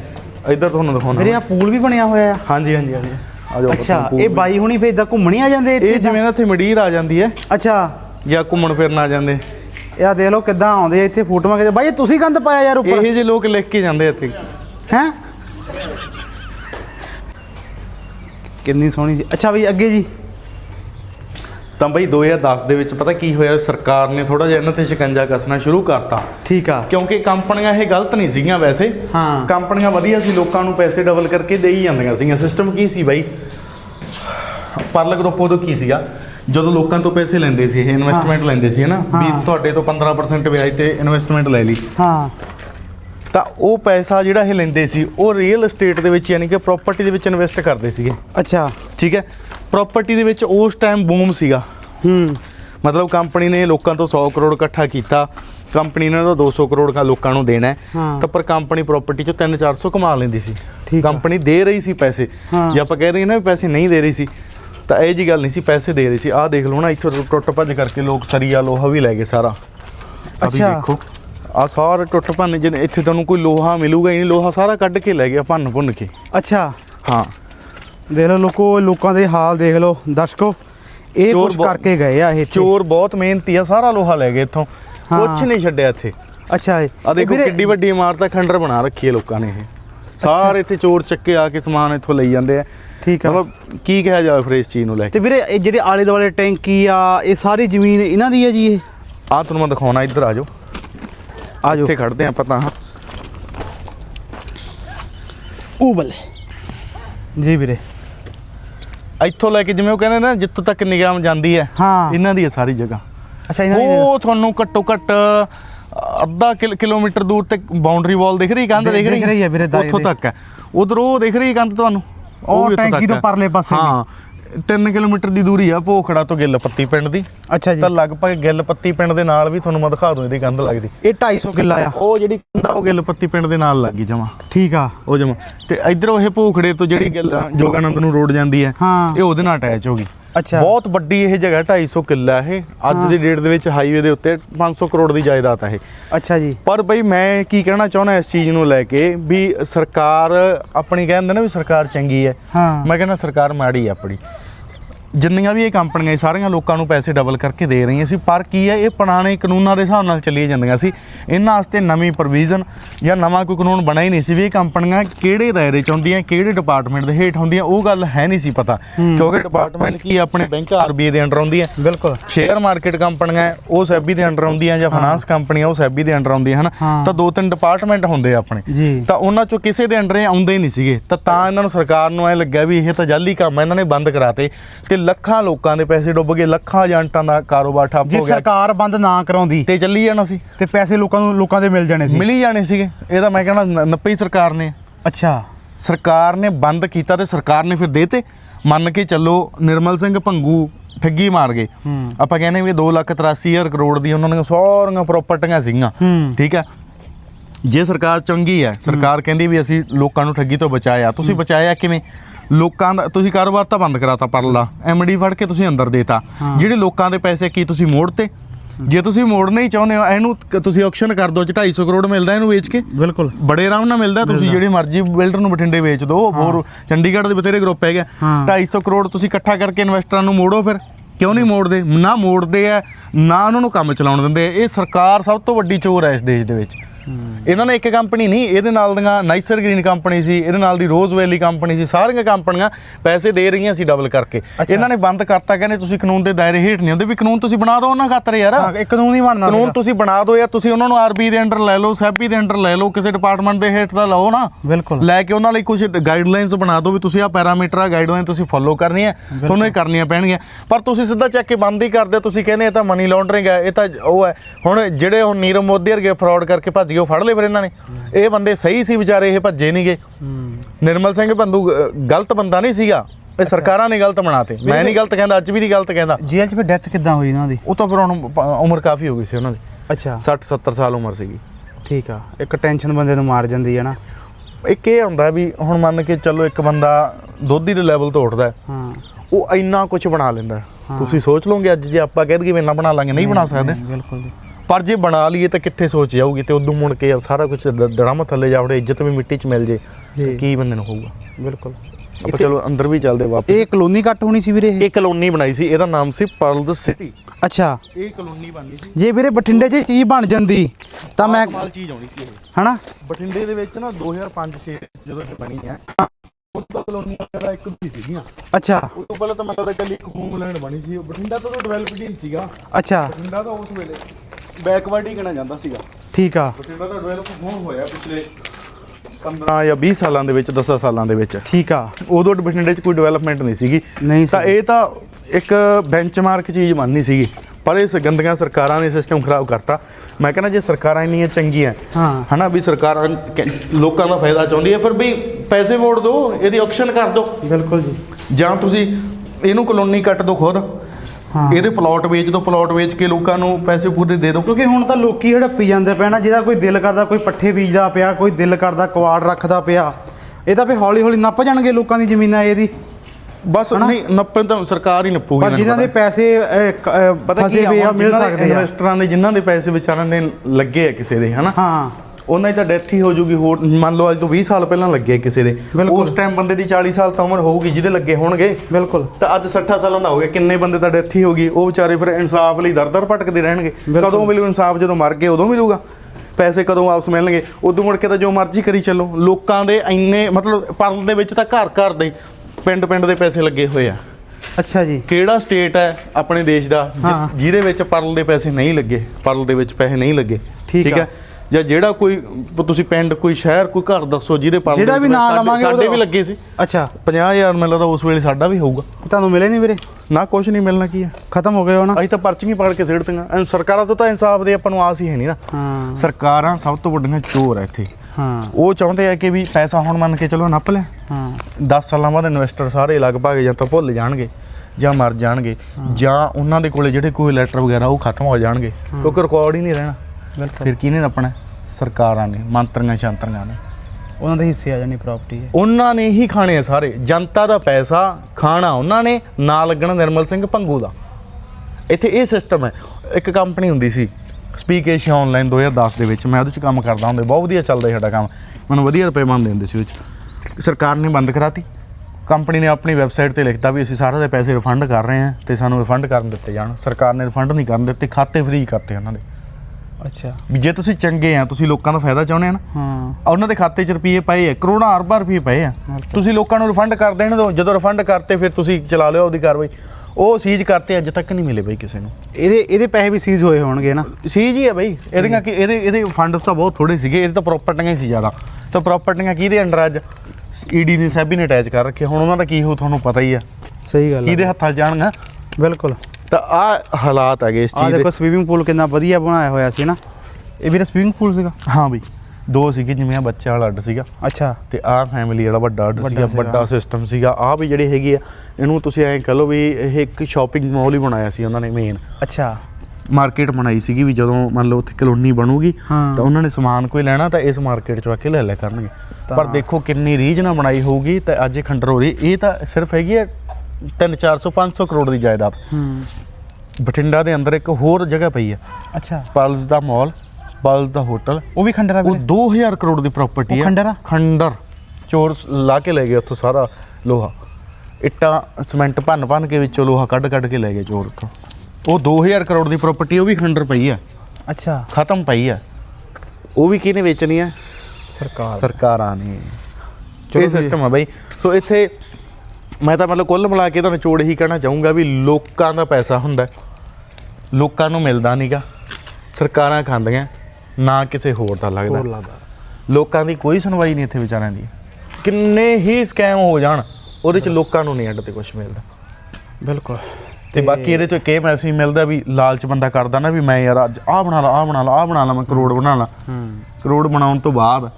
ਇੱਧਰ ਤੁਹਾਨੂੰ ਦਿਖਾਉਣਾ ਮੇਰੇ ਆ ਪੂਲ ਵੀ ਬਣਿਆ ਹੋਇਆ ਆ। ਹਾਂਜੀ ਹਾਂਜੀ ਹਾਂਜੀ। ਆ ਜਾਓ ਅੱਛਾ ਇਹ ਬਾਈ ਹੁਣੀ ਫੇਰ ਇਦਾਂ ਘੁੰਮਣੀ ਆ ਜਾਂਦੇ ਇੱਥੇ ਇਹ ਜਿਵੇਂ ਨਾ ਇੱਥੇ ਮਡੀਰ ਆ ਜਾਂਦੀ ਹੈ। ਅੱਛਾ। ਜਾਂ ਘੁੰਮਣ ਫਿਰਨ ਆ ਜਾਂਦੇ। ਇਹ ਦੇਖ ਲਓ ਕਿੱਦਾਂ ਆਉਂਦੇ ਆ ਇੱਥੇ ਫੋਟੋਆਂ ਖਿੱਚ ਬਾਈ ਤੁਸੀਂ ਗੰਦ ਪਾਇਆ ਯਾਰ ਉੱਪਰ। ਇਹੋ ਜਿਹੇ ਲੋਕ ਲਿਖ ਕੇ ਜਾਂਦੇ ਆ ਇੱਥੇ। ਹੈ? ਕਿੰਨੀ ਸੋਹਣੀ ਜੀ। ਅੱਛਾ ਬਈ ਅੱਗੇ ਜੀ। ਤਾਂ ਬਈ 2010 ਦੇ ਵਿੱਚ ਪਤਾ ਕੀ ਹੋਇਆ ਸਰਕਾਰ ਨੇ ਥੋੜਾ ਜਿਹਾ ਇਹਨਾਂ ਤੇ ਸ਼ਿਕੰਜਾ ਕੱਸਣਾ ਸ਼ੁਰੂ ਕਰਤਾ। ਠੀਕ ਆ। ਕਿਉਂਕਿ ਕੰਪਨੀਆਂ ਇਹ ਗਲਤ ਨਹੀਂ ਸੀਗੀਆਂ ਵੈਸੇ। ਹਾਂ। ਕੰਪਨੀਆਂ ਵਧੀਆ ਸੀ ਲੋਕਾਂ ਨੂੰ ਪੈਸੇ ਡਬਲ ਕਰਕੇ ਦੇਈ ਜਾਂਦੀਆਂ ਸੀਗੀਆਂ। ਸਿਸਟਮ ਕੀ ਸੀ ਬਾਈ? ਪਰਲ ਗਰੁੱਪ ਉਦੋਂ ਕੀ ਸੀਗਾ? ਜਦੋਂ ਲੋਕਾਂ ਤੋਂ ਪੈਸੇ ਲੈਂਦੇ ਸੀ ਇਹ ਇਨਵੈਸਟਮੈਂਟ ਲੈਂਦੇ ਸੀ ਹਨਾ ਵੀ। ਤੁਹਾਡੇ ਤੋਂ 15% ਵਿਆਜ ਤੇ ਇਨਵੈਸਟਮੈਂਟ ਲੈ ਲਈ। ਹਾਂ। ਤਾਂ ਉਹ ਪੈਸਾ ਜਿਹੜਾ ਇਹ ਲੈਂਦੇ ਸੀ ਉਹ ਰੀਅਲ ਏਸਟੇਟ ਦੇ ਵਿੱਚ ਯਾਨੀ ਕਿ ਪ੍ਰਾਪਰਟੀ ਦੇ ਵਿੱਚ ਇਨਵੈਸਟ ਕਰਦੇ ਸੀਗੇ। ਅੱਛਾ। ਠੀਕ ਹੈ? ਪ੍ਰਾਪਰਟੀ ਦੇ ਵਿੱਚ ਉਸ ਟਾਈਮ ਬੂਮ ਸੀਗਾ। ਹੂੰ। ਮਤਲਬ ਕੰਪਨੀ ਨੇ ਲੋਕਾਂ ਤੋਂ 100 ਕਰੋੜ ਇਕੱਠਾ ਕੀਤਾ। ਕੰਪਨੀ ਨੇ ਉਹਦਾ 200 ਕਰੋੜ ਕਾ ਲੋਕਾਂ ਨੂੰ ਦੇਣਾ। ਤਾਂ ਪਰ ਕੰਪਨੀ ਪ੍ਰਾਪਰਟੀ ਚੋਂ 3-400 ਕਮਾ ਲੈਂਦੀ ਸੀ। ਕੰਪਨੀ ਦੇ ਰਹੀ ਸੀ ਪੈਸੇ। ਜੇ ਆਪਾਂ ਕਹਿ ਦਈਏ ਨਾ ਪੈਸੇ ਨਹੀਂ ਦੇ ਰਹੀ ਸੀ ਤਾਂ ਇਹ ਜੀ ਗੱਲ ਨਹੀਂ ਸੀ ਪੈਸੇ ਦੇ ਰਹੀ ਸੀ। ਆਹ ਦੇਖ ਲਓ ਨਾ ਇੱਥੋਂ ਟੁੱਟ ਭੱਜ ਕਰਕੇ ਲੋਕ ਸਰੀਆ ਲੋਹਾ ਵੀ ਲੈ ਗਏ ਸਾਰਾ। ਆਹ ਵੀ ਅੱਛਾ। ਦੇਖੋ। ਆ ਸਾਰੇ ਟੁੱਟ ਭੰਨ ਜਿਹਨੇ ਇੱਥੇ ਤੁਹਾਨੂੰ ਕੋਈ ਲੋਹਾ ਮਿਲੂਗਾ ਹੀ ਨਹੀਂ ਲੋਹਾ ਸਾਰਾ ਕੱਢ ਕੇ ਲੈ ਗਿਆ ਭੰਨ ਭੁੰਨ ਕੇ। ਅੱਛਾ। ਹਾਂ। ਦੇਖ ਲਓ ਲੋਕੋ ਲੋਕਾਂ ਦੇ ਹਾਲ ਦੇਖ ਲਓ। ਦਰਸ਼ਕੋ ਇਹ ਚੋਰ ਕੁਛ ਬਹੁਤ- ਕਰਕੇ ਗਏ ਆ ਇਹ ਇੱਥੇ। ਚੋਰ ਬਹੁਤ ਮਿਹਨਤੀ ਆ ਸਾਰਾ ਲੋਹਾ ਲੈ ਗਏ ਇੱਥੋਂ। ਹਾਂ। ਕੁਝ ਨਹੀਂ ਛੱਡਿਆ ਇੱਥੇ। ਅੱਛਾ। ਇਹ ਆ ਦੇਖੋ ਵੀਰੇ, ਕਿੱਡੀ ਵੱਡੀ ਇਮਾਰਤ ਆ ਖੰਡਰ ਬਣਾ ਰੱਖੀ ਹੈ ਲੋਕਾਂ ਨੇ ਇਹ। ਸਾਰੇ ਇੱਥੇ ਚੋਰ ਚੱਕੇ ਆ ਕੇ ਸਮਾਨ ਇੱਥੋਂ ਲਈ ਜਾਂਦੇ ਆ। ਠੀਕ ਆ। ਮਤਲਬ ਕੀ ਕਿਹਾ ਜਾਵੇ ਫਿਰ ਇਸ ਚੀਜ਼ ਨੂੰ ਲੈ ਕੇ? ਤੇ ਵੀਰੇ ਇਹ ਜਿਹੜੇ ਆਲੇ ਦੁਆਲੇ ਟੈਂਕੀ ਆ ਇਹ ਸਾਰੀ ਜ਼ਮੀਨ ਇਹਨਾਂ ਦੀ ਹੈ ਜੀ ਇਹ? ਆ ਤੁਹਾਨੂੰ ਮੈਂ ਦਿਖਾਉਣਾ ਇੱਧਰ ਆ ਜਾਓ। ਆ ਜਾਓ। ਇੱਥੇ ਖੜਦੇ ਆ ਪਤਾ ਹਾਂ ਉਹ ਬੱਲੇ ਜੀ ਵੀਰੇ। ਇੱਥੋਂ ਲੈ ਕੇ ਜਿਵੇਂ ਉਹ ਕਹਿੰਦੇ ਨਾ ਜਿੱਥੋਂ ਤੱਕ ਨਿਗਾਹ ਜਾਂਦੀ ਹੈ ਹਾਂ। ਇਹਨਾਂ ਦੀ ਹੈ ਸਾਰੀ ਜਗ੍ਹਾ। ਅੱਛਾ ਇਹਨਾਂ ਦੀ ਉਹ ਤੁਹਾਨੂੰ ਘੱਟੋ ਘੱਟ ਅੱਧਾ ਕਿਲ- ਕਿਲੋਮੀਟਰ ਦੂਰ ਤੇ ਬਾਉਂਡਰੀ ਵਾਲ ਦਿਖ ਰਹੀ ਕੰਧ ਦਿਖ- ਰਹੀ ਦਿਖ ਰਹੀ ਹੈ ਵੀਰੇ, ਦਾਇਰੇ ਉੱਥੋਂ ਦੇ। ਤੱਕ ਹੈ। ਉਧਰ ਉਹ ਦਿਖ ਰਹੀ ਕੰਧ ਤੁਹਾਨੂੰ? ਉਹ ਵੀ ਉੱਥੋਂ ਟੈਂਕੀ ਤੱਕ ਤੋਂ ਹੈ। ਪਰਲੇ ਪਾਸੇ ਵੀ। ਹਾਂ 3 ਕਿਲੋਮੀਟਰ ਦੀ ਦੂਰੀ ਆ ਭੋਖੜਾ ਤੋਂ ਗਿੱਲ ਪੱਤੀ ਪਿੰਡ ਦੀ। ਅੱਛਾ ਜੀ। ਤਾਂ ਲਗਭਗ ਗਿੱਲ ਪੱਤੀ ਪਿੰਡ ਦੇ ਨਾਲ ਵੀ ਤੁਹਾਨੂੰ ਮੈਂ ਦਿਖਾ ਦੂੰ ਇਹਦੀ ਕੰਧ ਲੱਗਦੀ। ਇਹ 250 ਕਿੱਲਾ ਆ। ਉਹ ਜਿਹੜੀ ਕੰਧ ਆ ਉਹ ਗਿੱਲ ਪੱਤੀ ਪਿੰਡ ਦੇ ਨਾਲ ਲੱਗੀ ਜਮਾ। ਠੀਕ ਆ। ਉਹ ਜਮਾ। ਤੇ ਇਧਰੋਂ ਇਹ ਭੋਖੜੇ ਤੋਂ ਜਿਹੜੀ ਗਿੱਲ ਜੋਗਾਨੰਦ ਨੂੰ ਰੋਡ ਜਾਂਦੀ ਹੈ ਹਾਂ। ਇਹ ਉਹਦੇ ਨਾਲ ਅਟੈਚ ਹੋ ਗਈ। ਅੱਛਾ। ਬਹੁਤ ਵੱਡੀ ਇਹ ਜਗ੍ਹਾ 250 ਕਿੱਲਾ ਇਹ। ਅੱਜ ਦੀ ਡੇਟ ਦੇ ਵਿੱਚ ਹਾਈਵੇ ਦੇ ਉੱਤੇ 500 ਕਰੋੜ ਦੀ ਜਾਇਦਾਦ ਹੈ ਇਹ। ਅੱਛਾ ਜੀ। ਪਰ ਬਈ ਮੈਂ ਕੀ ਕਹਿਣਾ ਚਾਹੁੰਦਾ ਇਸ ਚੀਜ਼ ਨੂੰ ਲੈ ਕੇ ਵੀ ਸਰਕਾਰ ਆਪਣੀ ਕਹਿੰਦੇ ਨਾ ਵੀ ਸਰਕਾਰ ਚੰਗੀ ਹੈ। ਮੈਂ ਕਹਿੰਦਾ ਸਰਕਾਰ ਮਾੜੀ ਹੈ ਆਪਣੀ। ਜਿੰਨੀਆਂ ਵੀ ਇਹ ਕੰਪਨੀਆਂ ਸਾਰੀਆਂ ਲੋਕਾਂ ਨੂੰ ਪੈਸੇ ਡਬਲ ਕਰਕੇ ਦੇ ਰਹੀਆਂ ਸੀ ਪਰ ਕੀ ਹੈ ਇਹ ਪੁਰਾਣੇ ਕਾਨੂੰਨਾਂ ਦੇ ਹਿਸਾਬ ਨਾਲ ਚੱਲੀ ਜਾਂਦੀਆਂ ਸੀ। ਇਹਨਾਂ ਵਾਸਤੇ ਨਵੀਂ ਪ੍ਰੋਵੀਜ਼ਨ ਜਾਂ ਨਵਾਂ ਕੋਈ ਕਾਨੂੰਨ ਬਣਾ ਹੀ ਨਹੀਂ ਸੀ ਵੀ ਇਹ ਕੰਪਨੀਆਂ ਕਿਹੜੇ ਦਾਇਰੇ ਚ ਹੁੰਦੀਆਂ ਕਿਹੜੇ ਡਿਪਾਰਟਮੈਂਟ ਦੇ ਹੇਠ ਹੁੰਦੀਆਂ ਉਹ ਗੱਲ ਹੈ ਨਹੀਂ ਸੀ ਪਤਾ। ਕਿਉਂਕਿ ਡਿਪਾਰਟਮੈਂਟ ਕੀ ਹੈ, ਆਪਣੇ ਬੈਂਕ ਆਰਬੀਆਈ ਦੇ ਅੰਡਰ ਹੁੰਦੀਆਂ ਬਿਲਕੁਲ। ਸ਼ੇਅਰ ਮਾਰਕੀਟ ਕੰਪਨੀਆਂ ਹੈ, ਉਹ ਸੈਬੀ ਦੇ ਅੰਡਰ ਆਉਂਦੀਆਂ ਜਾਂ ਫਾਈਨਾਂਸ ਕੰਪਨੀਆਂ ਉਹ ਸੈਬੀ ਦੇ ਅੰਡਰ ਆਉਂਦੀਆਂ ਹਨ। ਹਾਂ। ਤਾਂ ਦੋ ਤਿੰਨ ਡਿਪਾਰਟਮੈਂਟ ਹੁੰਦੇ ਆ ਆਪਣੇ। ਤਾਂ ਉਹਨਾਂ ਚੋਂ ਕਿਸੇ ਦੇ ਅੰਡਰ ਆਉਂਦੇ ਹੀ ਨਹੀਂ ਸੀਗੇ। ਤਾਂ ਤਾਂ ਇਹਨਾਂ ਨੂੰ ਸਰਕਾਰ ਨੂੰ ਐ ਲੱਗਿਆ ਵੀ ਇਹ ਤਾਂ ਜਾਲੀ ਕੰਮ ਹੈ ਇਹਨਾਂ ਨੇ ਬੰਦ ਕਰਾਤੇ। ਤੇ ਲੱਖਾਂ ਲੋਕਾਂ ਦੇ ਪੈਸੇ ਡੁੱਬ ਗਏ ਲੱਖਾਂ ਏਜੰਟਾਂ ਦਾ ਕਾਰੋਬਾਰ ਠੱਪ ਜੇ ਹੋ ਗਿਆ। ਸਰਕਾਰ ਬੰਦ ਨਾ ਕਰਾਉਂਦੀ ਤੇ ਚੱਲੀ ਜਾਣਾ ਸੀ। ਤੇ ਪੈਸੇ ਲੋਕਾਂ ਨੂੰ ਲੋਕਾਂ ਦੇ ਮਿਲ ਜਾਣੇ ਸੀ। ਮਿਲ ਜਾਣੇ ਸੀਗੇ। ਇਹ ਤਾਂ ਮੈਂ ਕਹਿੰਦਾ ਨੱਪੀ ਸਰਕਾਰ ਨੇ। ਅੱਛਾ। ਸਰਕਾਰ ਨੇ ਬੰਦ ਕੀਤਾ ਤੇ ਸਰਕਾਰ ਨੇ ਫਿਰ ਦੇਤੇ। ਮੰਨ ਕੇ ਚੱਲੋ ਨਿਰਮਲ ਸਿੰਘ ਭੰਗੂ ਠੱਗੀ ਮਾਰ ਗਏ। ਹੂੰ। ਆਪਾਂ ਕਹਿੰਦੇ ਵੀ 2,83,000 ਕਰੋੜ ਦੀ ਉਹਨਾਂ ਦੀਆਂ ਸਾਰੀਆਂ ਪ੍ਰਾਪਰਟੀਆਂ ਸੀਗੀਆਂ। ਹੂੰ। ਠੀਕ ਹੈ? ਜੇ ਸਰਕਾਰ ਚੰਗੀ ਹੈ ਸਰਕਾਰ ਕਹਿੰਦੀ ਵੀ ਅਸੀਂ ਲੋਕਾਂ ਨੂੰ ਠੱਗੀ ਤੋਂ ਬਚਾਇਆ। ਤੁਸੀਂ ਬਚਾਇਆ ਕਿਵੇਂ? ਲੋਕਾਂ ਦਾ ਤੁਸੀਂ ਕਾਰੋਬਾਰ ਤਾਂ ਬੰਦ ਕਰਾਤਾ ਪਰਲਾ। ਐਮਡੀ ਫੜ ਕੇ ਤੁਸੀਂ ਅੰਦਰ ਦੇਤਾ। ਜਿਹੜੇ ਲੋਕਾਂ ਦੇ ਪੈਸੇ ਕੀ ਤੁਸੀਂ ਮੋੜਤੇ? ਜੇ ਤੁਸੀਂ ਮੋੜਨੇ ਹੀ ਚਾਹੁੰਦੇ ਹੋ ਇਹਨੂੰ ਕ- ਤੁਸੀਂ ਆਕਸ਼ਨ ਕਰ ਦਿਓ ਚ 250 ਕਰੋੜ ਮਿਲਦਾ ਇਹਨੂੰ ਵੇਚ ਕੇ। ਬਿਲਕੁਲ। ਬੜੇ ਆਰਾਮ ਨਾਲ ਮਿਲਦਾ ਤੁਸੀਂ ਜਿਹੜੀ ਮਰਜ਼ੀ ਬਿਲਡਰ ਨੂੰ ਬਠਿੰਡੇ ਵੇਚ ਦਿਓ ਹੋਰ ਚੰਡੀਗੜ੍ਹ ਦੇ ਬਥੇਰੇ ਗਰੁੱਪ ਹੈਗੇ ਹਾਂ। 250 ਕਰੋੜ ਤੁਸੀਂ ਇਕੱਠਾ ਕਰਕੇ ਇਨਵੈਸਟਰਾਂ ਨੂੰ ਮੋੜੋ ਫਿਰ। ਕਿਉਂ ਨਹੀਂ ਮੋੜਦੇ? ਨਾ ਮੋੜਦੇ ਆ ਨਾ ਉਹਨਾਂ ਨੂੰ ਕੰਮ ਚਲਾਉਣ ਦਿੰਦੇ। ਇਹ ਸਰਕਾਰ ਸਭ ਤੋਂ ਵੱਡੀ ਚੋਰ ਹੈ ਇਸ ਦੇਸ਼ ਦੇ ਵਿੱਚ। ਇਹਨਾਂ ਨੇ ਇੱਕ ਕੰਪਨੀ ਨਹੀਂ ਇਹਦੇ ਨਾਲ ਦੀਆਂ ਨਾਈਸਰ ਗ੍ਰੀਨ ਕੰਪਨੀ ਸੀ ਇਹਦੇ ਨਾਲ ਦੀ ਰੋਜ਼ ਵੈਲੀ ਕੰਪਨੀ ਸੀ ਸਾਰੀਆਂ ਕੰਪਨੀਆਂ ਪੈਸੇ ਦੇ ਰਹੀਆਂ ਸੀ ਡਬਲ ਕਰਕੇ। ਇਹਨਾਂ ਨੇ ਬੰਦ ਕਰਤਾ ਕਹਿੰਦੇ ਤੁਸੀਂ ਕਾਨੂੰਨ ਦੇ ਦਾਇਰੇ ਹੇਠ ਨਹੀਂ ਹੁੰਦੇ ਵੀ ਕਾਨੂੰਨ ਤੁਸੀਂ ਬਣਾ ਦਿਓ ਉਹਨਾਂ ਖਾਤਰ ਯਾਰ। ਹਾਂ ਇਹ ਕਾਨੂੰਨ ਹੀ ਬਣਨਾ ਕਾਨੂੰਨ। ਤੁਸੀਂ ਬਣਾ ਦਿਓ ਯਾਰ ਤੁਸੀਂ ਉਹਨਾਂ ਨੂੰ ਆਰਬੀ ਦੇ ਅੰਡਰ ਲੈ ਲਓ ਸੈਬੀ ਦੇ ਅੰਡਰ ਲੈ ਲਓ ਕਿਸੇ ਡਿਪਾਰਟਮੈਂਟ ਦੇ ਹੇਠ ਦਾ ਲਓ ਨਾ। ਬਿਲਕੁਲ। ਲੈ ਕੇ ਉਹਨਾਂ ਲਈ ਕੁਝ ਗਾਈਡਲਾਈਨਸ ਬਣਾ ਦਿਓ ਵੀ ਤੁਸੀਂ ਆ ਪੈਰਾਮੀਟਰ ਆ ਗਾਈਡਲਾਈਨ ਤੁਸੀਂ ਫੋਲੋ ਕਰਨੀ ਹੈ ਤੁਹਾਨੂੰ ਇਹ ਕਰਨੀਆਂ ਪੈਣਗੀਆਂ। ਪਰ ਤੁਸੀਂ ਸਿੱਧਾ ਚੱਕ ਕੇ ਬੰਦ ਹੀ ਕਰਦੇ ਤੁਸੀਂ ਕਹਿੰਦੇ ਇਹ ਤਾਂ ਮਨੀ ਲਾਂਡਰਿੰਗ ਹੈ ਇਹ ਤਾਂ ਉਹ ਹੈ। ਹੁਣ ਜਿਹੜੇ ਹੁਣ ਨੀਰਵ ਮੋਦੀ ਵਰਗੇ ਫਰਾਡ ਕਰਕੇ ਭੱਜ ਉਹ ਫੜ ਲਏ ਫਿਰ ਇਹਨਾਂ ਨੇ। ਇਹ ਬੰਦੇ ਸਹੀ ਸੀ ਵਿਚਾਰੇ ਇਹ ਭੱਜੇ ਨਹੀਂ ਗਏ। ਨਿਰਮਲ ਸਿੰਘ ਬੰਦੂ ਗਲਤ ਬੰਦਾ ਨਹੀਂ ਸੀਗਾ। ਇਹ ਸਰਕਾਰਾਂ ਨੇ ਗਲਤ ਬਣਾਤੇ। ਮੈਂ ਨਹੀਂ ਗਲਤ ਕਹਿੰਦਾ ਅੱਜ ਵੀ ਨਹੀਂ ਗਲਤ ਕਹਿੰਦਾ। ਜੇਲ੍ਹ 'ਚ ਫਿਰ ਡੈਥ ਕਿੱਦਾਂ ਹੋਈ ਇਹਨਾਂ ਦੀ? ਉਹ ਤਾਂ ਫਿਰ ਹੁਣ ਉਮਰ ਕਾਫੀ ਹੋ ਗਈ ਸੀ ਉਹਨਾਂ ਦੀ। ਅੱਛਾ। 60 70 ਸਾਲ ਉਮਰ ਸੀਗੀ। ਠੀਕ ਆ। ਇੱਕ ਟੈਨਸ਼ਨ ਬੰਦੇ ਨੂੰ ਮਾਰ ਜਾਂਦੀ ਹੈ ਨਾ। ਇੱਕ ਇਹ ਹੁੰਦਾ ਵੀ ਹੁਣ ਮੰਨ ਕੇ ਚੱਲੋ ਇੱਕ ਬੰਦਾ ਦੋਧੀ ਦੇ ਲੈਵਲ ਤੋਂ ਉੱਠਦਾ ਹੈ, ਉਹ ਇੰਨਾ ਕੁਝ ਬਣਾ ਲੈਂਦਾ। ਤੁਸੀਂ ਸੋਚ ਲਓਗੇ ਅੱਜ ਜੇ ਆਪਾਂ ਕਹਿ ਦਈਏ ਵੀ ਇੰਨਾ ਬਣਾ ਲਾਂਗੇ ਨਹੀਂ ਬਣਾ ਸਕਦੇ। ਬਿਲਕੁਲ ਜੀ ਪਰ ਜੇ ਬਣਾ ਲਈਏ ਤਾਂ ਕਿੱਥੇ ਸੋਚ ਜਾਊਗੀ ਤੇ ਉਦੋਂ ਮੁੜ ਕੇ ਸਾਰਾ ਕੁਝ ਡਰਾਮਾ ਥੱਲੇ ਜਾ ਵੜੇ ਇੱਜ਼ਤ ਵੀ ਮਿੱਟੀ 'ਚ ਮਿਲ ਜੇ। ਕੀ ਬੰਦੇ ਨੂੰ ਹੋਊਗਾ? ਬਿਲਕੁਲ। ਆਪਾਂ ਚਲੋ ਅੰਦਰ ਵੀ ਚੱਲਦੇ ਵਾਪਸ। ਇਹ ਕਲੋਨੀ ਕੱਟ ਹੋਣੀ ਸੀ ਵੀਰੇ ਇਹ? ਕਲੋਨੀ ਬਣਾਈ ਸੀ ਇਹਦਾ ਨਾਮ ਸੀ ਪਰਲਦ ਸਿਟੀ। ਅੱਛਾ। ਇਹ ਕਲੋਨੀ ਬਣਦੀ ਸੀ। ਜੇ ਵੀਰੇ ਬਠਿੰਡੇ 'ਚ ਚੀਜ਼ ਬਣ ਜਾਂਦੀ ਤਾਂ ਮੈਂ ਕਮਾਲ ਚੀਜ਼ ਆਉਣੀ ਸੀ ਇਹ। ਹਨਾ? ਬਠਿੰਡੇ ਦੇ ਵਿੱਚ ਨਾ 2005-6 ਜਦੋਂ ਬਣੀ ਹੈ ਉਸ ਤੋਂ ਕਲੋਨੀ ਦਾ ਇੱਕ ਵੀ ਸੀਗੀਆਂ। ਅੱਛਾ। ਉਹ ਤੋਂ ਪਹਿਲਾਂ ਤਾਂ ਮੈਂ ਤਾਂ ਕੱਲੀ ਇੱਕ ਹੋਮਲੈਂਡ ਬਣੀ ਸੀ ਬਠਿੰਡਾ ਤਾਂ ਡਿਵੈਲਪਡ ਹੀ ਸੀਗਾ। ਅੱਛਾ। ਬਠਿੰਡਾ ਤਾਂ ਉਸ ਵੇਲੇ। ਬੈਕਵਰਡ ਹੀ ਗਿਣਿਆ ਜਾਂਦਾ ਸੀਗਾ। ਠੀਕ ਆ। ਬਠਿੰਡਾ ਤਾਂ ਡਿਵੈਲਪ ਹੁਣ ਹੋਇਆ ਪਿਛਲੇ 15 ਜਾਂ 20 ਸਾਲਾਂ ਦੇ ਵਿੱਚ 10 ਸਾਲਾਂ ਦੇ ਵਿੱਚ। ਠੀਕ ਆ। ਉਦੋਂ ਬਠਿੰਡੇ 'ਚ ਕੋਈ ਡਿਵੈਲਪਮੈਂਟ ਨਹੀਂ ਸੀਗੀ। ਨਹੀਂ ਤਾਂ ਇਹ ਤਾਂ ਇੱਕ ਬੈਂਚਮਾਰਕ ਚੀਜ਼ ਬਣਨੀ ਸੀਗੀ। ਪਰ ਇਸ ਗੰਦੀਆਂ ਸਰਕਾਰਾਂ ਨੇ ਸਿਸਟਮ ਖਰਾਬ ਕਰਤਾ। ਮੈਂ ਕਹਿੰਦਾ ਜੇ ਸਰਕਾਰਾਂ ਇੰਨੀਆਂ ਚੰਗੀਆਂ ਹਾਂ। ਹਨਾ ਵੀ ਸਰਕਾਰ ਲੋਕਾਂ ਦਾ ਫਾਇਦਾ ਚਾਹੁੰਦੀ ਹੈ ਪਰ ਵੀ ਪੈਸੇ ਮੋੜ ਦਿਓ ਇਹਦੀ ਆਕਸ਼ਨ ਕਰ ਦਿਓ। ਬਿਲਕੁਲ ਜੀ। ਜਾਂ ਤੁਸੀਂ ਇਹਨੂੰ ਕਲੋਨੀ ਕੱਟ ਦਿਓ ਖੁਦ। ਇਹਦੇ ਪਲਾਟ ਵੇਚ ਦਿਓ ਪਲਾਟ ਵੇਚ ਕੇ ਲੋਕਾਂ ਨੂੰ ਪੈਸੇ ਪੂਰੇ ਦੇ ਦਿਓ ਕਿਉਂਕਿ ਹੁਣ ਤਾਂ ਲੋਕੀ ਹੜੱਪੀ ਜਾਂਦੇ ਪਏ ਨਾ ਜਿਹਦਾ ਕੋਈ ਦਿਲ ਕਰਦਾ ਕੋਈ ਪੱਠੇ ਬੀਜਦਾ ਪਿਆ ਕੋਈ ਦਿਲ ਕਰਦਾ ਕੁਆੜ ਰੱਖਦਾ ਪਿਆ ਇਹ ਤਾਂ ਫੇ ਹੌਲੀ ਹੌਲੀ ਨੱਪ ਜਾਣਗੇ ਲੋਕਾਂ ਦੀ ਜ਼ਮੀਨਾਂ ਇਹਦੀ। ਬਸ ਨਹੀਂ ਨੱਪਣ ਤਾਂ ਸਰਕਾਰ ਹੀ ਨੱਪੂਗੀ ਪਰ ਜਿਨ੍ਹਾਂ ਦੇ। ਪੈਸੇ ਪਤਾ ਕੀ ਆ ਮਿਲ ਦੇ ਸਕਦੇ ਆ। ਇਨਵੈਸਟਰਾਂ ਦੇ ਜਿਨ੍ਹਾਂ ਦੇ ਪੈਸੇ ਵਿਚਾਰਾਂ ਦੇ ਲੱਗੇ ਆ ਕਿਸੇ ਦੇ ਹਨਾ? ਹਾਂ। ਉਹਨਾਂ ਦੀ ਤਾਂ ਡੈਥ ਹੀ ਹੋ ਜੂਗੀ ਹੋਰ ਮੰਨ ਲਓ ਅੱਜ ਤੋਂ 20 ਸਾਲ ਪਹਿਲਾਂ ਲੱਗੇ ਕਿਸੇ ਦੇ। ਉਸ ਟਾਈਮ ਬੰਦੇ ਦੀ 40 ਸਾਲ ਤਾਂ ਉਮਰ ਹੋਊਗੀ ਜਿਹਦੇ ਲੱਗੇ ਹੋਣਗੇ। ਬਿਲਕੁਲ। ਤਾਂ ਅੱਜ 60 ਸਾਲਾਂ ਦਾ ਹੋ ਗਿਆ ਕਿੰਨੇ ਬੰਦੇ ਤਾਂ ਡੈਥ ਹੀ ਹੋ ਗਈ ਉਹ ਵਿਚਾਰੇ ਫਿਰ ਇਨਸਾਫ ਲਈ ਦਰ-ਦਰ ਭਟਕਦੇ ਰਹਿਣਗੇ। ਕਦੋਂ ਮਿਲੂ ਇਨਸਾਫ ਜਦੋਂ ਮਰ ਗਏ ਉਦੋਂ ਮਿਲੂਗਾ। ਪੈਸੇ ਕਦੋਂ ਵਾਪਸ ਮਿਲਣਗੇ ਉਦੋਂ ਮੁੜ ਕੇ ਤਾਂ ਜੋ ਮਰਜ਼ੀ ਕਰੀ ਚੱਲੋ। ਲੋਕਾਂ ਦੇ ਇੰਨੇ ਮਤਲਬ ਪਰਲ ਦੇ ਵਿੱਚ ਤਾਂ ਘਰ ਘਰ ਦੇ ਪਿੰਡ ਪਿੰਡ ਦੇ ਪੈਸੇ ਲੱਗੇ ਹੋਏ ਆ। ਅੱਛਾ ਜੀ। ਕਿਹੜਾ ਸਟੇਟ ਹੈ ਆਪਣੇ ਦੇਸ਼ ਦਾ। ਜਿਹਦੇ ਵਿੱਚ ਪਰਲ ਦੇ ਪੈਸੇ ਨਹੀਂ ਲੱਗੇ ਪਰਲ ਦੇ ਵਿੱਚ ਪੈਸੇ ਨਹੀਂ ਲੱਗੇ ਠੀਕ। ਹੈ? ਜਾਂ ਜਿਹੜਾ ਕੋਈ ਤੁਸੀਂ ਪਿੰਡ ਕੋਈ ਸ਼ਹਿਰ ਕੋਈ ਘਰ ਦੱਸੋ ਜਿਹਦੇ ਪਰਲ ਦੇ ਜਿਹਦਾ ਵੀ ਨਾਂ ਲਵਾਂਗੇ ਸਾਡੇ ਵੀ ਲੱਗੇ ਸੀ। ਅੱਛਾ। 50000 ਮੈਨੂੰ ਲੱਗਦਾ ਉਸ ਵੇਲੇ ਸਾਡਾ ਵੀ ਹੋਊਗਾ। ਤੁਹਾਨੂੰ ਮਿਲੇ ਨਹੀਂ ਵੀਰੇ? ਨਾ ਕੁਝ ਨਹੀਂ ਮਿਲਣਾ ਕੀ ਹੈ ਖਤਮ ਹੋ ਗਏ ਹੋ ਨਾ ਅਸੀਂ ਤਾਂ ਪਰਚੀਆਂ ਪਕੜ ਕੇ ਦਿੰਗਾ ਐਂ ਸਰਕਾਰਾਂ ਤੋਂ ਤਾਂ ਇਨਸਾਫ ਦੇ ਆਪਾਂ ਨੂੰ ਆਸ ਹੀ ਹੈ ਨਹੀਂ ਨਾ। ਹਾਂ। ਸਰਕਾਰਾਂ ਸਭ ਤੋਂ ਵੱਡੀਆਂ ਚੋਰ ਆ ਇੱਥੇ। ਹਾਂ। ਉਹ ਚਾਹੁੰਦੇ ਆ ਕਿ ਵੀ ਪੈਸਾ ਹੁਣ ਮੰਨ ਕੇ ਚਲੋ ਨੱਪ ਲੈ। ਹਾਂ। 10 ਸਾਲਾਂ ਬਾਅਦ ਇਨਵੈਸਟਰ ਸਾਰੇ ਲਗਭਗ ਜਾਂ ਤਾਂ ਭੁੱਲ ਜਾਣਗੇ ਜਾਂ ਮਰ ਜਾਣਗੇ ਜਾਂ ਉਹਨਾਂ ਦੇ ਕੋਲੇ ਜਿਹੜੇ ਕੋਈ ਲੈਟਰ ਵਗੈਰਾ ਉਹ ਖਤਮ ਹੋ ਜਾਣਗੇ। ਕਿਉਂਕਿ ਰਿਕਾਰਡ ਹੀ ਨਹੀਂ ਰਹਿਣਾ। ਬਿਲਕੁਲ। ਫਿਰ ਕਿਹਨੇ ਨੱਪਣਾ ਸਰਕਾਰਾਂ ਨੇ ਮੰਤਰੀਆਂ ਸ਼ਾਂਤਰੀਆਂ ਨੇ। ਉਹਨਾਂ ਦੇ ਹਿੱਸੇ ਆ ਜਾਣੀ ਪ੍ਰਾਪਰਟੀ ਹੈ ਉਹਨਾਂ ਨੇ ਹੀ ਖਾਣੇ ਆ ਸਾਰੇ। ਜਨਤਾ ਦਾ ਪੈਸਾ ਖਾਣਾ ਉਹਨਾਂ ਨੇ ਨਾ ਲੱਗਣਾ ਨਿਰਮਲ ਸਿੰਘ ਭੰਗੂ ਦਾ। ਇੱਥੇ ਇਹ ਸਿਸਟਮ ਹੈ। ਇੱਕ ਕੰਪਨੀ ਹੁੰਦੀ ਸੀ ਸਪੀਕ ਏਸ਼ੀਆ ਆਨਲਾਈਨ 2010 ਦੇ ਵਿੱਚ। ਮੈਂ ਉਹਦੇ 'ਚ ਕੰਮ ਕਰਦਾ ਹੁੰਦਾ ਬਹੁਤ ਵਧੀਆ ਚੱਲਦਾ ਸੀ ਸਾਡਾ ਕੰਮ। ਮੈਨੂੰ ਵਧੀਆ ਰੁਪਏ ਬਣਦੇ ਹੁੰਦੇ ਸੀ ਉਹ 'ਚ। ਸਰਕਾਰ ਨੇ ਬੰਦ ਕਰਾਤੀ। ਕੰਪਨੀ ਨੇ ਆਪਣੀ ਵੈਬਸਾਈਟ ਤੇ ਲਿਖਤਾ ਵੀ ਅਸੀਂ ਸਾਰੇ ਦੇ ਪੈਸੇ ਰਿਫੰਡ ਕਰ ਰਹੇ ਹਾਂ ਤੇ ਸਾਨੂੰ ਰਿਫੰਡ ਕਰਨ ਦਿੱਤੇ ਜਾਣ। ਸਰਕਾਰ ਨੇ ਰਿਫੰਡ ਨਹੀਂ ਕਰਨ ਦਿੱਤੇ ਖਾਤੇ ਫ੍ਰੀ ਕਰਤੇ ਉਹਨਾਂ ਦੇ। ਅੱਛਾ। ਵੀ ਜੇ ਤੁਸੀਂ ਚੰਗੇ ਆ ਤੁਸੀਂ ਲੋਕਾਂ ਦਾ ਫਾਇਦਾ ਚਾਹੁੰਦੇ ਆ ਨਾ ਹਾਂ। ਉਹਨਾਂ ਦੇ ਖਾਤੇ 'ਚ ਰੁਪਏ ਪਏ ਆ ਕਰੋੜਾਂ ਅਰਬਾਂ ਰੁਪਏ ਪਏ ਆ। ਤੁਸੀਂ ਲੋਕਾਂ ਨੂੰ ਰਿਫੰਡ ਕਰ ਦੇਣ ਦਿਓ ਜਦੋਂ ਰਿਫੰਡ ਕਰਤੇ ਫਿਰ ਤੁਸੀਂ ਚਲਾ ਲਿਓ ਉਹਦੀ ਕਾਰਵਾਈ। ਉਹ ਸੀਜ਼ ਕਰਤੇ ਅੱਜ ਤੱਕ ਨਹੀਂ ਮਿਲੇ ਬਈ ਕਿਸੇ ਨੂੰ। ਇਹਦੇ ਇਹਦੇ ਪੈਸੇ ਵੀ ਸੀਜ਼ ਹੋਏ ਹੋਣਗੇ ਨਾ। ਸੀਜ਼ ਹੀ ਆ ਬਈ। ਇਹਦੀਆਂ ਕਿ ਇਹਦੇ ਇਹਦੇ ਫੰਡਸ ਤਾਂ ਬਹੁਤ ਥੋੜੇ ਸੀਗੇ ਇਹਦੇ ਤਾਂ ਪ੍ਰਾਪਰਟੀਆਂ ਹੀ ਸੀ ਜ਼ਿਆਦਾ। ਤਾਂ ਪ੍ਰਾਪਰਟੀਆਂ ਕਿਹਦੇ ਅੰਡਰ ਅੱਜ? ਈਡੀ ਨੇ ਸੈਬੀ ਨੇ ਅਟੈਚ ਕਰ ਰੱਖੇ ਹੁਣ ਉਹਨਾਂ ਦਾ ਕੀ ਹੋ ਤੁਹਾਨੂੰ ਪਤਾ ਹੀ ਆ। ਸਹੀ ਗੱਲ ਕਿਹਦੇ ਹੱਥਾਂ 'ਚ ਜਾਣਗਾ? ਬਿਲਕੁਲ। ਤਾਂ ਆ ਹਾਲਾਤ ਹੈਗੇ ਇਸ ਆ ਚੀਜ਼ ਦੇ ਦੇਖੋ ਸਵੀਮਿੰਗ ਪੂਲ ਕਿੰਨਾ ਵਧੀਆ ਬਣਾਇਆ ਹੋਇਆ ਸੀ ਨਾ। ਇਹ ਵੀ ਸਵੀਮਿੰਗ ਪੂਲ ਸੀਗਾ? ਹਾਂ ਬਈ ਦੋ ਸੀਗੇ ਜਿਵੇਂ ਆ ਬੱਚਾ ਵਾਲਾ ਅੱਡ ਸੀਗਾ। ਅੱਛਾ। ਤੇ ਆਹ ਫੈਮਿਲੀ ਜਿਹੜਾ ਵੱਡਾ ਅੱਡ ਵੱਡਾ ਸੀਗਾ ਸੀਗਾ। ਵੱਡਾ ਸਿਸਟਮ ਸੀਗਾ। ਆਹ ਵੀ ਜਿਹੜੇ ਹੈਗੇ ਆ ਇਹਨੂੰ ਤੁਸੀਂ ਐਂ ਕਹ ਲਓ ਵੀ ਇਹ ਇੱਕ ਸ਼ਾਪਿੰਗ ਮਾਲ ਹੀ ਬਣਾਇਆ ਸੀ ਉਹਨਾਂ ਨੇ ਮੇਨ ਅੱਛਾ। ਮਾਰਕੀਟ ਬਣਾਈ ਸੀਗੀ ਵੀ ਜਦੋਂ ਮੰਨ ਲਓ ਉੱਥੇ ਕਲੋਨੀ ਬਣੂਗੀ ਹਾਂ। ਤਾਂ ਉਹਨਾਂ ਨੇ ਸਮਾਨ ਕੋਈ ਲੈਣਾ ਤਾਂ ਇਸ ਮਾਰਕੀਟ ਚੋਂ ਆ ਕੇ ਲੈ ਲਿਆ ਕਰਨਗੇ। ਪਰ ਤਾਂ- ਦੇਖੋ ਕਿੰਨੀ ਰੀਝ ਨਾਲ ਬਣਾਈ ਹੋਊਗੀ ਤਾਂ ਅੱਜ ਇਹ ਖੰਡਰ ਹੋ ਰਹੀ ਇਹ ਤਾਂ ਸਿਰਫ ਹੈਗੀ ਹੈ 3 400 500 ਕਰੋੜ ਦੀ ਜਾਇਦਾਦ। ਹੂੰ। ਬਠਿੰਡਾ ਦੇ ਅੰਦਰ ਇੱਕ ਹੋਰ ਜਗ੍ਹਾ ਪਈ ਹੈ ਅੱਛਾ। ਪਲਸ ਦਾ ਮਾਲ ਪਲਸ ਦਾ ਹੋਟਲ। ਉਹ ਵੀ ਖੰਡਰਾ ਉਹ ਵੀਰੇ 2000 ਕਰੋੜ ਦੀ ਪ੍ਰਾਪਰਟੀ ਉਹ ਹੈ ਖੰਡਰ? ਆ? ਖੰਡਰ। ਚੋਰ ਲਾ ਕੇ ਲੈ ਗਏ ਉੱਥੋਂ ਸਾਰਾ ਲੋਹਾ। ਇੱਟਾਂ ਸੀਮੈਂਟ ਭੰਨ ਭੰਨ ਕੇ ਵਿੱਚੋਂ ਲੋਹਾ ਕੱਢ ਕੱਢ ਕੇ ਲੈ ਗਏ ਚੋਰ ਉੱਥੋਂ। ਉਹ 2000 ਕਰੋੜ ਦੀ ਪ੍ਰਾਪਰਟੀ ਉਹ ਵੀ ਖੰਡਰ ਪਈ ਹੈ ਅੱਛਾ। ਖਤਮ ਪਈ ਹੈ ਉਹ ਵੀ ਕਿਹਨੇ ਵੇਚਣੀ ਹੈ ਸਰਕਾਰ। ਸਰਕਾਰਾਂ ਨੇ। ਇਹ। ਸਿਸਟਮ ਹੈ ਬਾਈ। ਸੋ ਇੱਥੇ ਮੈਂ ਤਾਂ ਮਤਲਬ ਕੁੱਲ ਮਿਲਾ ਕੇ ਤਾਂ ਨਿਚੋੜ ਹੀ ਕਹਿਣਾ ਚਾਹੂੰਗਾ ਵੀ ਲੋਕਾਂ ਦਾ ਪੈਸਾ ਹੁੰਦਾ। ਲੋਕਾਂ ਨੂੰ ਮਿਲਦਾ ਨਹੀਂਗਾ ਸਰਕਾਰਾਂ ਖਾਂਦੀਆਂ ਨਾ ਕਿਸੇ ਹੋਰ ਦਾ ਲੱਗਦਾ। ਲੋਕਾਂ ਦੀ ਕੋਈ ਸੁਣਵਾਈ ਨਹੀਂ ਇੱਥੇ ਵਿਚਾਰਿਆਂ ਦੀ। ਕਿੰਨੇ ਹੀ ਸਕੈਮ ਹੋ ਜਾਣ ਉਹਦੇ ਚ ਲੋਕਾਂ ਨੂੰ ਨਹੀਂ ਅੱਡ ਤੇ ਕੁਝ ਮਿਲਦਾ। ਬਿਲਕੁਲ। ਤੇ ਬਾਕੀ ਇਹਦੇ ਚੋਂ ਇੱਕ ਇਹ ਮੈਸੇਜ ਮਿਲਦਾ ਵੀ ਲਾਲਚ ਬੰਦਾ ਕਰਦਾ ਨਾ ਵੀ ਮੈਂ ਯਾਰ ਅੱਜ ਆਹ ਬਣਾ ਲਾ ਆਹ ਬਣਾ ਲਾ ਆਹ ਬਣਾ ਲਾ ਮੈਂ ਕਰੋੜ ਬਣਾ ਲਾ। ਹੂੰ। ਕਰੋੜ ਬਣਾਉਣ ਤੋਂ ਬਾਅਦ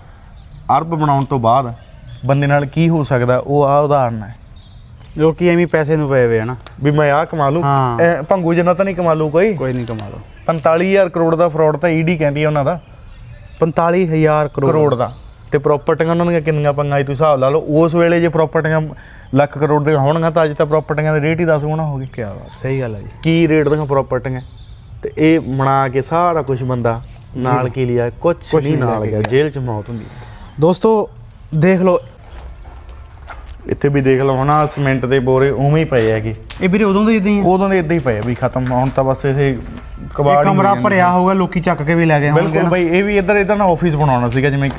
ਅਰਬ ਬਣਾਉਣ ਤੋਂ ਬਾਅਦ ਬੰਦੇ ਨਾਲ ਕੀ ਹੋ ਸਕਦਾ ਉਹ ਆ ਉਦਾਹਰਨ ਹੈ। ਲੋਕੀ ਐਵੇਂ ਪੈਸੇ ਨੂੰ ਪਏ ਵੇ ਹਨਾ। ਵੀ ਮੈਂ ਆਹ ਕਮਾ ਲੂੰ। ਹਾਂ। ਭੰਗੂ ਜਿੰਨਾ ਤਾਂ ਨਹੀਂ ਕਮਾ ਲੂ ਕੋਈ। ਕੋਈ ਨਹੀਂ ਕਮਾ ਲੋ 45000 ਕਰੋੜ ਦਾ ਫਰਾਡ ਤਾਂ ਈਡੀ ਕਹਿੰਦੀ ਹੈ ਉਹਨਾਂ ਦਾ। 45000 ਕਰੋੜ। ਕਰੋੜ ਦਾ। ਤੇ ਪ੍ਰਾਪਰਟੀਆਂ ਉਹਨਾਂ ਦੀਆਂ ਕਿੰਨੀਆਂ ਪੰਗਾਂ ਸੀ ਤੁਸੀਂ ਹਿਸਾਬ ਲਾ ਲਓ। ਉਸ ਵੇਲੇ ਜੇ ਪ੍ਰਾਪਰਟੀਆਂ ਲੱਖ ਕਰੋੜ ਦੀਆਂ ਹੋਣਗੀਆਂ ਤਾਂ ਅੱਜ ਤਾਂ ਪ੍ਰਾਪਰਟੀਆਂ ਦੇ ਰੇਟ ਹੀ 10 ਗੁਣਾ ਹੋ ਗਏ ਕੀ ਬਾਤ ਸਹੀ ਗੱਲ ਹੈ ਜੀ। ਕੀ ਰੇਟ ਦੀਆਂ ਪ੍ਰਾਪਰਟੀਆਂ ਤੇ ਇਹ ਬਣਾ ਕੇ ਸਾਰਾ ਕੁਝ ਬੰਦਾ ਨਾਲ ਕੀ ਲਿਆ? ਕੁਝ ਨਹੀਂ ਨਾਲ ਗਿਆ। ਗਿਆ। ਜੇਲ੍ਹ ਚ ਮੌਤ ਹੁੰਦੀ। ਹੈ। ਦੋਸਤੋ ਦੇਖ ਲਓ ਇੱਥੇ ਵੀ ਦੇਖ ਲਓ ਨਾ ਸੀਮੈਂਟ ਦੇ ਬੋਰੇ ਉਵੇਂ ਹੀ ਪਏ ਹੈਗੇ। ਇਹ ਵੀਰੇ ਉਦੋਂ ਦੇ ਇਦਾਂ ਹੀ ਆ। ਉਦੋਂ ਦੇ ਇਦਾਂ ਹੀ ਪਏ ਆ ਵੀ ਖਤਮ ਹੁਣ ਤਾਂ ਬਸ ਇਹ ਕਬਾੜ ਇਹ ਹੀ ਕਮਰਾ ਭਰਿਆ ਹੋਊਗਾ ਲੋਕੀ ਚੱਕ ਕੇ ਵੀ ਲੈ ਗਏ ਹੋਣਗੇ ਬਿਲਕੁਲ ਨਾ। ਬਾਈ ਇਹ ਵੀ ਇੱਧਰ ਇਹਦਾ ਨਾ ਆਫਿਸ ਬਣਾਉਣਾ ਸੀਗਾ ਜਿਵੇਂ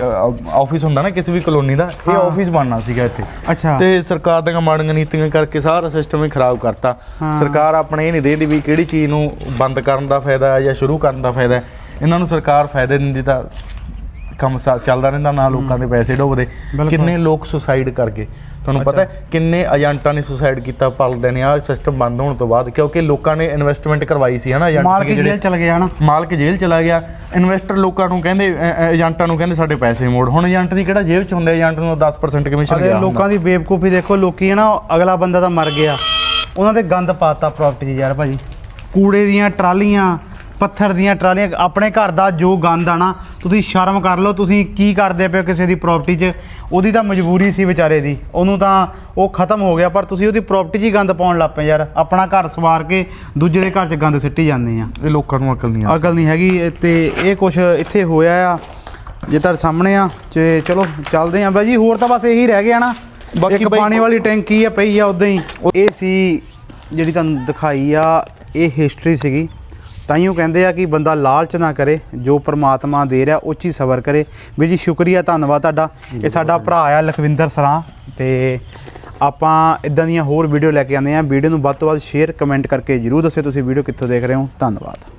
ਆਫਿਸ ਹੁੰਦਾ ਨਾ ਕਿਸੇ ਵੀ ਕਲੋਨੀ ਦਾ ਇਹ ਆਫਿਸ ਬਣਨਾ ਸੀਗਾ ਇੱਥੇ। ਅੱਛਾ। ਤੇ ਸਰਕਾਰ ਦੀਆਂ ਮਾੜੀਆਂ ਨੀਤੀਆਂ ਕਰਕੇ ਸਾਰਾ ਸਿਸਟਮ ਹੀ ਖਰਾਬ ਕਰਤਾ। ਹਾਂ। ਸਰਕਾਰ ਆਪਣੇ ਇਹ ਨਹੀਂ ਦੇਦੀ ਵੀ ਕਿਹੜੀ ਚੀਜ਼ ਨੂੰ ਬੰਦ ਕਰਨ ਦਾ ਫਾਇਦਾ ਹੈ ਜਾਂ ਸ਼ੁਰੂ ਕਰਨ ਦਾ ਫਾਇਦਾ ਹੈ। ਇਹਨਾਂ ਨੂੰ ਸਰਕਾਰ ਫਾਇਦੇ ਦਿੰਦੀ ਤਾਂ ਕੰਮ ਸਾ- ਚੱਲਦਾ ਰਹਿੰਦਾ ਨਾ ਲੋਕਾਂ ਦੇ ਪੈਸੇ ਡੁੱਬਦੇ। ਕਿੰਨੇ ਲੋਕ ਸੁਸਾਈਡ ਕਰ ਗਏ ਤੁਹਾਨੂੰ ਪਤਾ ਕਿੰਨੇ ਏਜੰਟਾਂ ਨੇ ਸੁਸਾਈਡ ਕੀਤਾ ਪਲਦੇ ਨੇ ਆ ਸਿਸਟਮ ਬੰਦ ਹੋਣ ਤੋਂ ਬਾਅਦ ਕਿਉਂਕਿ ਲੋਕਾਂ ਨੇ ਇਨਵੈਸਟਮੈਂਟ ਕਰਵਾਈ ਸੀ ਹਨਾ ਏਜੰਟ ਮਾਲਕ ਸੀਗੇ ਜੇਲ੍ਹ ਚਲ ਗਿਆ ਹਨਾ। ਮਾਲਕ ਜੇਲ੍ਹ ਚਲਾ ਗਿਆ। ਇਨਵੈਸਟਰ ਲੋਕਾਂ ਨੂੰ ਕਹਿੰਦੇ ਏਜੰਟਾਂ ਨੂੰ ਕਹਿੰਦੇ ਸਾਡੇ ਪੈਸੇ ਮੋੜ। ਹੁਣ ਏਜੰਟ ਦੀ ਕਿਹੜਾ ਜੇਲ੍ਹ ਚ ਹੁੰਦਾ ਏਜੰਟ ਨੂੰ 10% ਕਮਿਸ਼ਨ ਗਿਆ ਲੋਕਾਂ ਦੀ ਬੇਵਕੂਫੀ ਦੇਖੋ ਲੋਕੀ ਹੈ ਨਾ ਅਗਲਾ ਬੰਦਾ ਤਾਂ ਮਰ ਗਿਆ। ਉਹਨਾਂ ਦੇ ਗੰਦ ਪਾਤਾ ਪ੍ਰਾਪਰਟੀ ਯਾਰ ਭਾਜੀ। ਕੂੜੇ ਦੀਆਂ ਟਰਾਲੀਆਂ ਪੱਥਰ ਦੀਆਂ ਟਰਾਲੀਆਂ ਆਪਣੇ ਘਰ ਦਾ ਜੋ ਗੰਦ ਆ ਨਾ ਤੁਸੀਂ ਸ਼ਰਮ ਕਰ ਲਓ ਤੁਸੀਂ ਕੀ ਕਰਦੇ ਪਿਓ ਕਿਸੇ ਦੀ ਪ੍ਰਾਪਰਟੀ 'ਚ? ਉਹਦੀ ਤਾਂ ਮਜਬੂਰੀ ਸੀ ਵਿਚਾਰੇ ਦੀ। ਉਹਨੂੰ ਤਾਂ ਉਹ ਖਤਮ ਹੋ ਗਿਆ ਪਰ ਤੁਸੀਂ ਉਹਦੀ ਪ੍ਰਾਪਰਟੀ 'ਚ ਹੀ ਗੰਦ ਪਾਉਣ ਲੱਗ ਪਏ ਯਾਰ। ਆਪਣਾ ਘਰ ਸਵਾਰ ਕੇ ਦੂਜੇ ਦੇ ਘਰ 'ਚ ਗੰਦ ਸਿੱਟੀ ਜਾਂਦੇ ਆ। ਇਹ ਲੋਕਾਂ ਨੂੰ ਅਕਲ ਨਹੀਂ ਆ ਅਕਲ ਨਹੀਂ ਹੈਗੀ। ਤੇ ਇਹ ਕੁਝ ਇੱਥੇ ਹੋਇਆ ਆ ਜੇ ਤੁਹਾਡੇ ਸਾਹਮਣੇ ਆ ਤੇ ਚਲੋ ਚੱਲਦੇ ਆ। ਬਾਈ ਜੀ ਹੋਰ ਤਾਂ ਬਸ ਇਹੀ ਰਹਿ ਗਿਆ ਨਾ। ਬਾਕੀ ਇੱਕ ਪਾਣੀ ਵਾਲੀ ਟੈਂਕੀ ਆ ਪਈ ਆ ਉਦਾਂ ਹੀ। ਇਹ ਸੀ ਜਿਹੜੀ ਤੁਹਾਨੂੰ ਦਿਖਾਈ ਆ ਇਹ ਹਿਸਟਰੀ ਸੀਗੀ। ਤਾਈਓ ਕਹਿੰਦੇ ਆ ਕਿ ਬੰਦਾ ਲਾਲਚ ਨਾ ਕਰੇ, ਜੋ ਪ੍ਰਮਾਤਮਾ ਦੇ ਰਿਹਾ, ਉਹ 'ਚ ਹੀ ਸਬਰ ਕਰੇ। ਵੀ ਜੀ, ਸ਼ੁਕਰੀਆ, ਧੰਨਵਾਦ ਤੁਹਾਡਾ। ਇਹ ਸਾਡਾ ਭਰਾ ਆ ਲਖਵਿੰਦਰ ਸਰਾਂ ਤੇ ਆਪਾਂ ਇਦਾਂ ਦੀਆਂ ਹੋਰ ਵੀਡੀਓ ਲੈ ਕੇ ਆਉਂਦੇ ਆ ਵੀਡੀਓ ਨੂੰ ਵੱਧ ਤੋਂ ਵੱਧ ਸ਼ੇਅਰ ਕਮੈਂਟ ਕਰਕੇ ਜਰੂਰ ਦੱਸਿਓ ਤੁਸੀਂ ਵੀਡੀਓ ਕਿੱਥੋਂ ਦੇਖ ਰਹੇ ਹੋ। ਧੰਨਵਾਦ।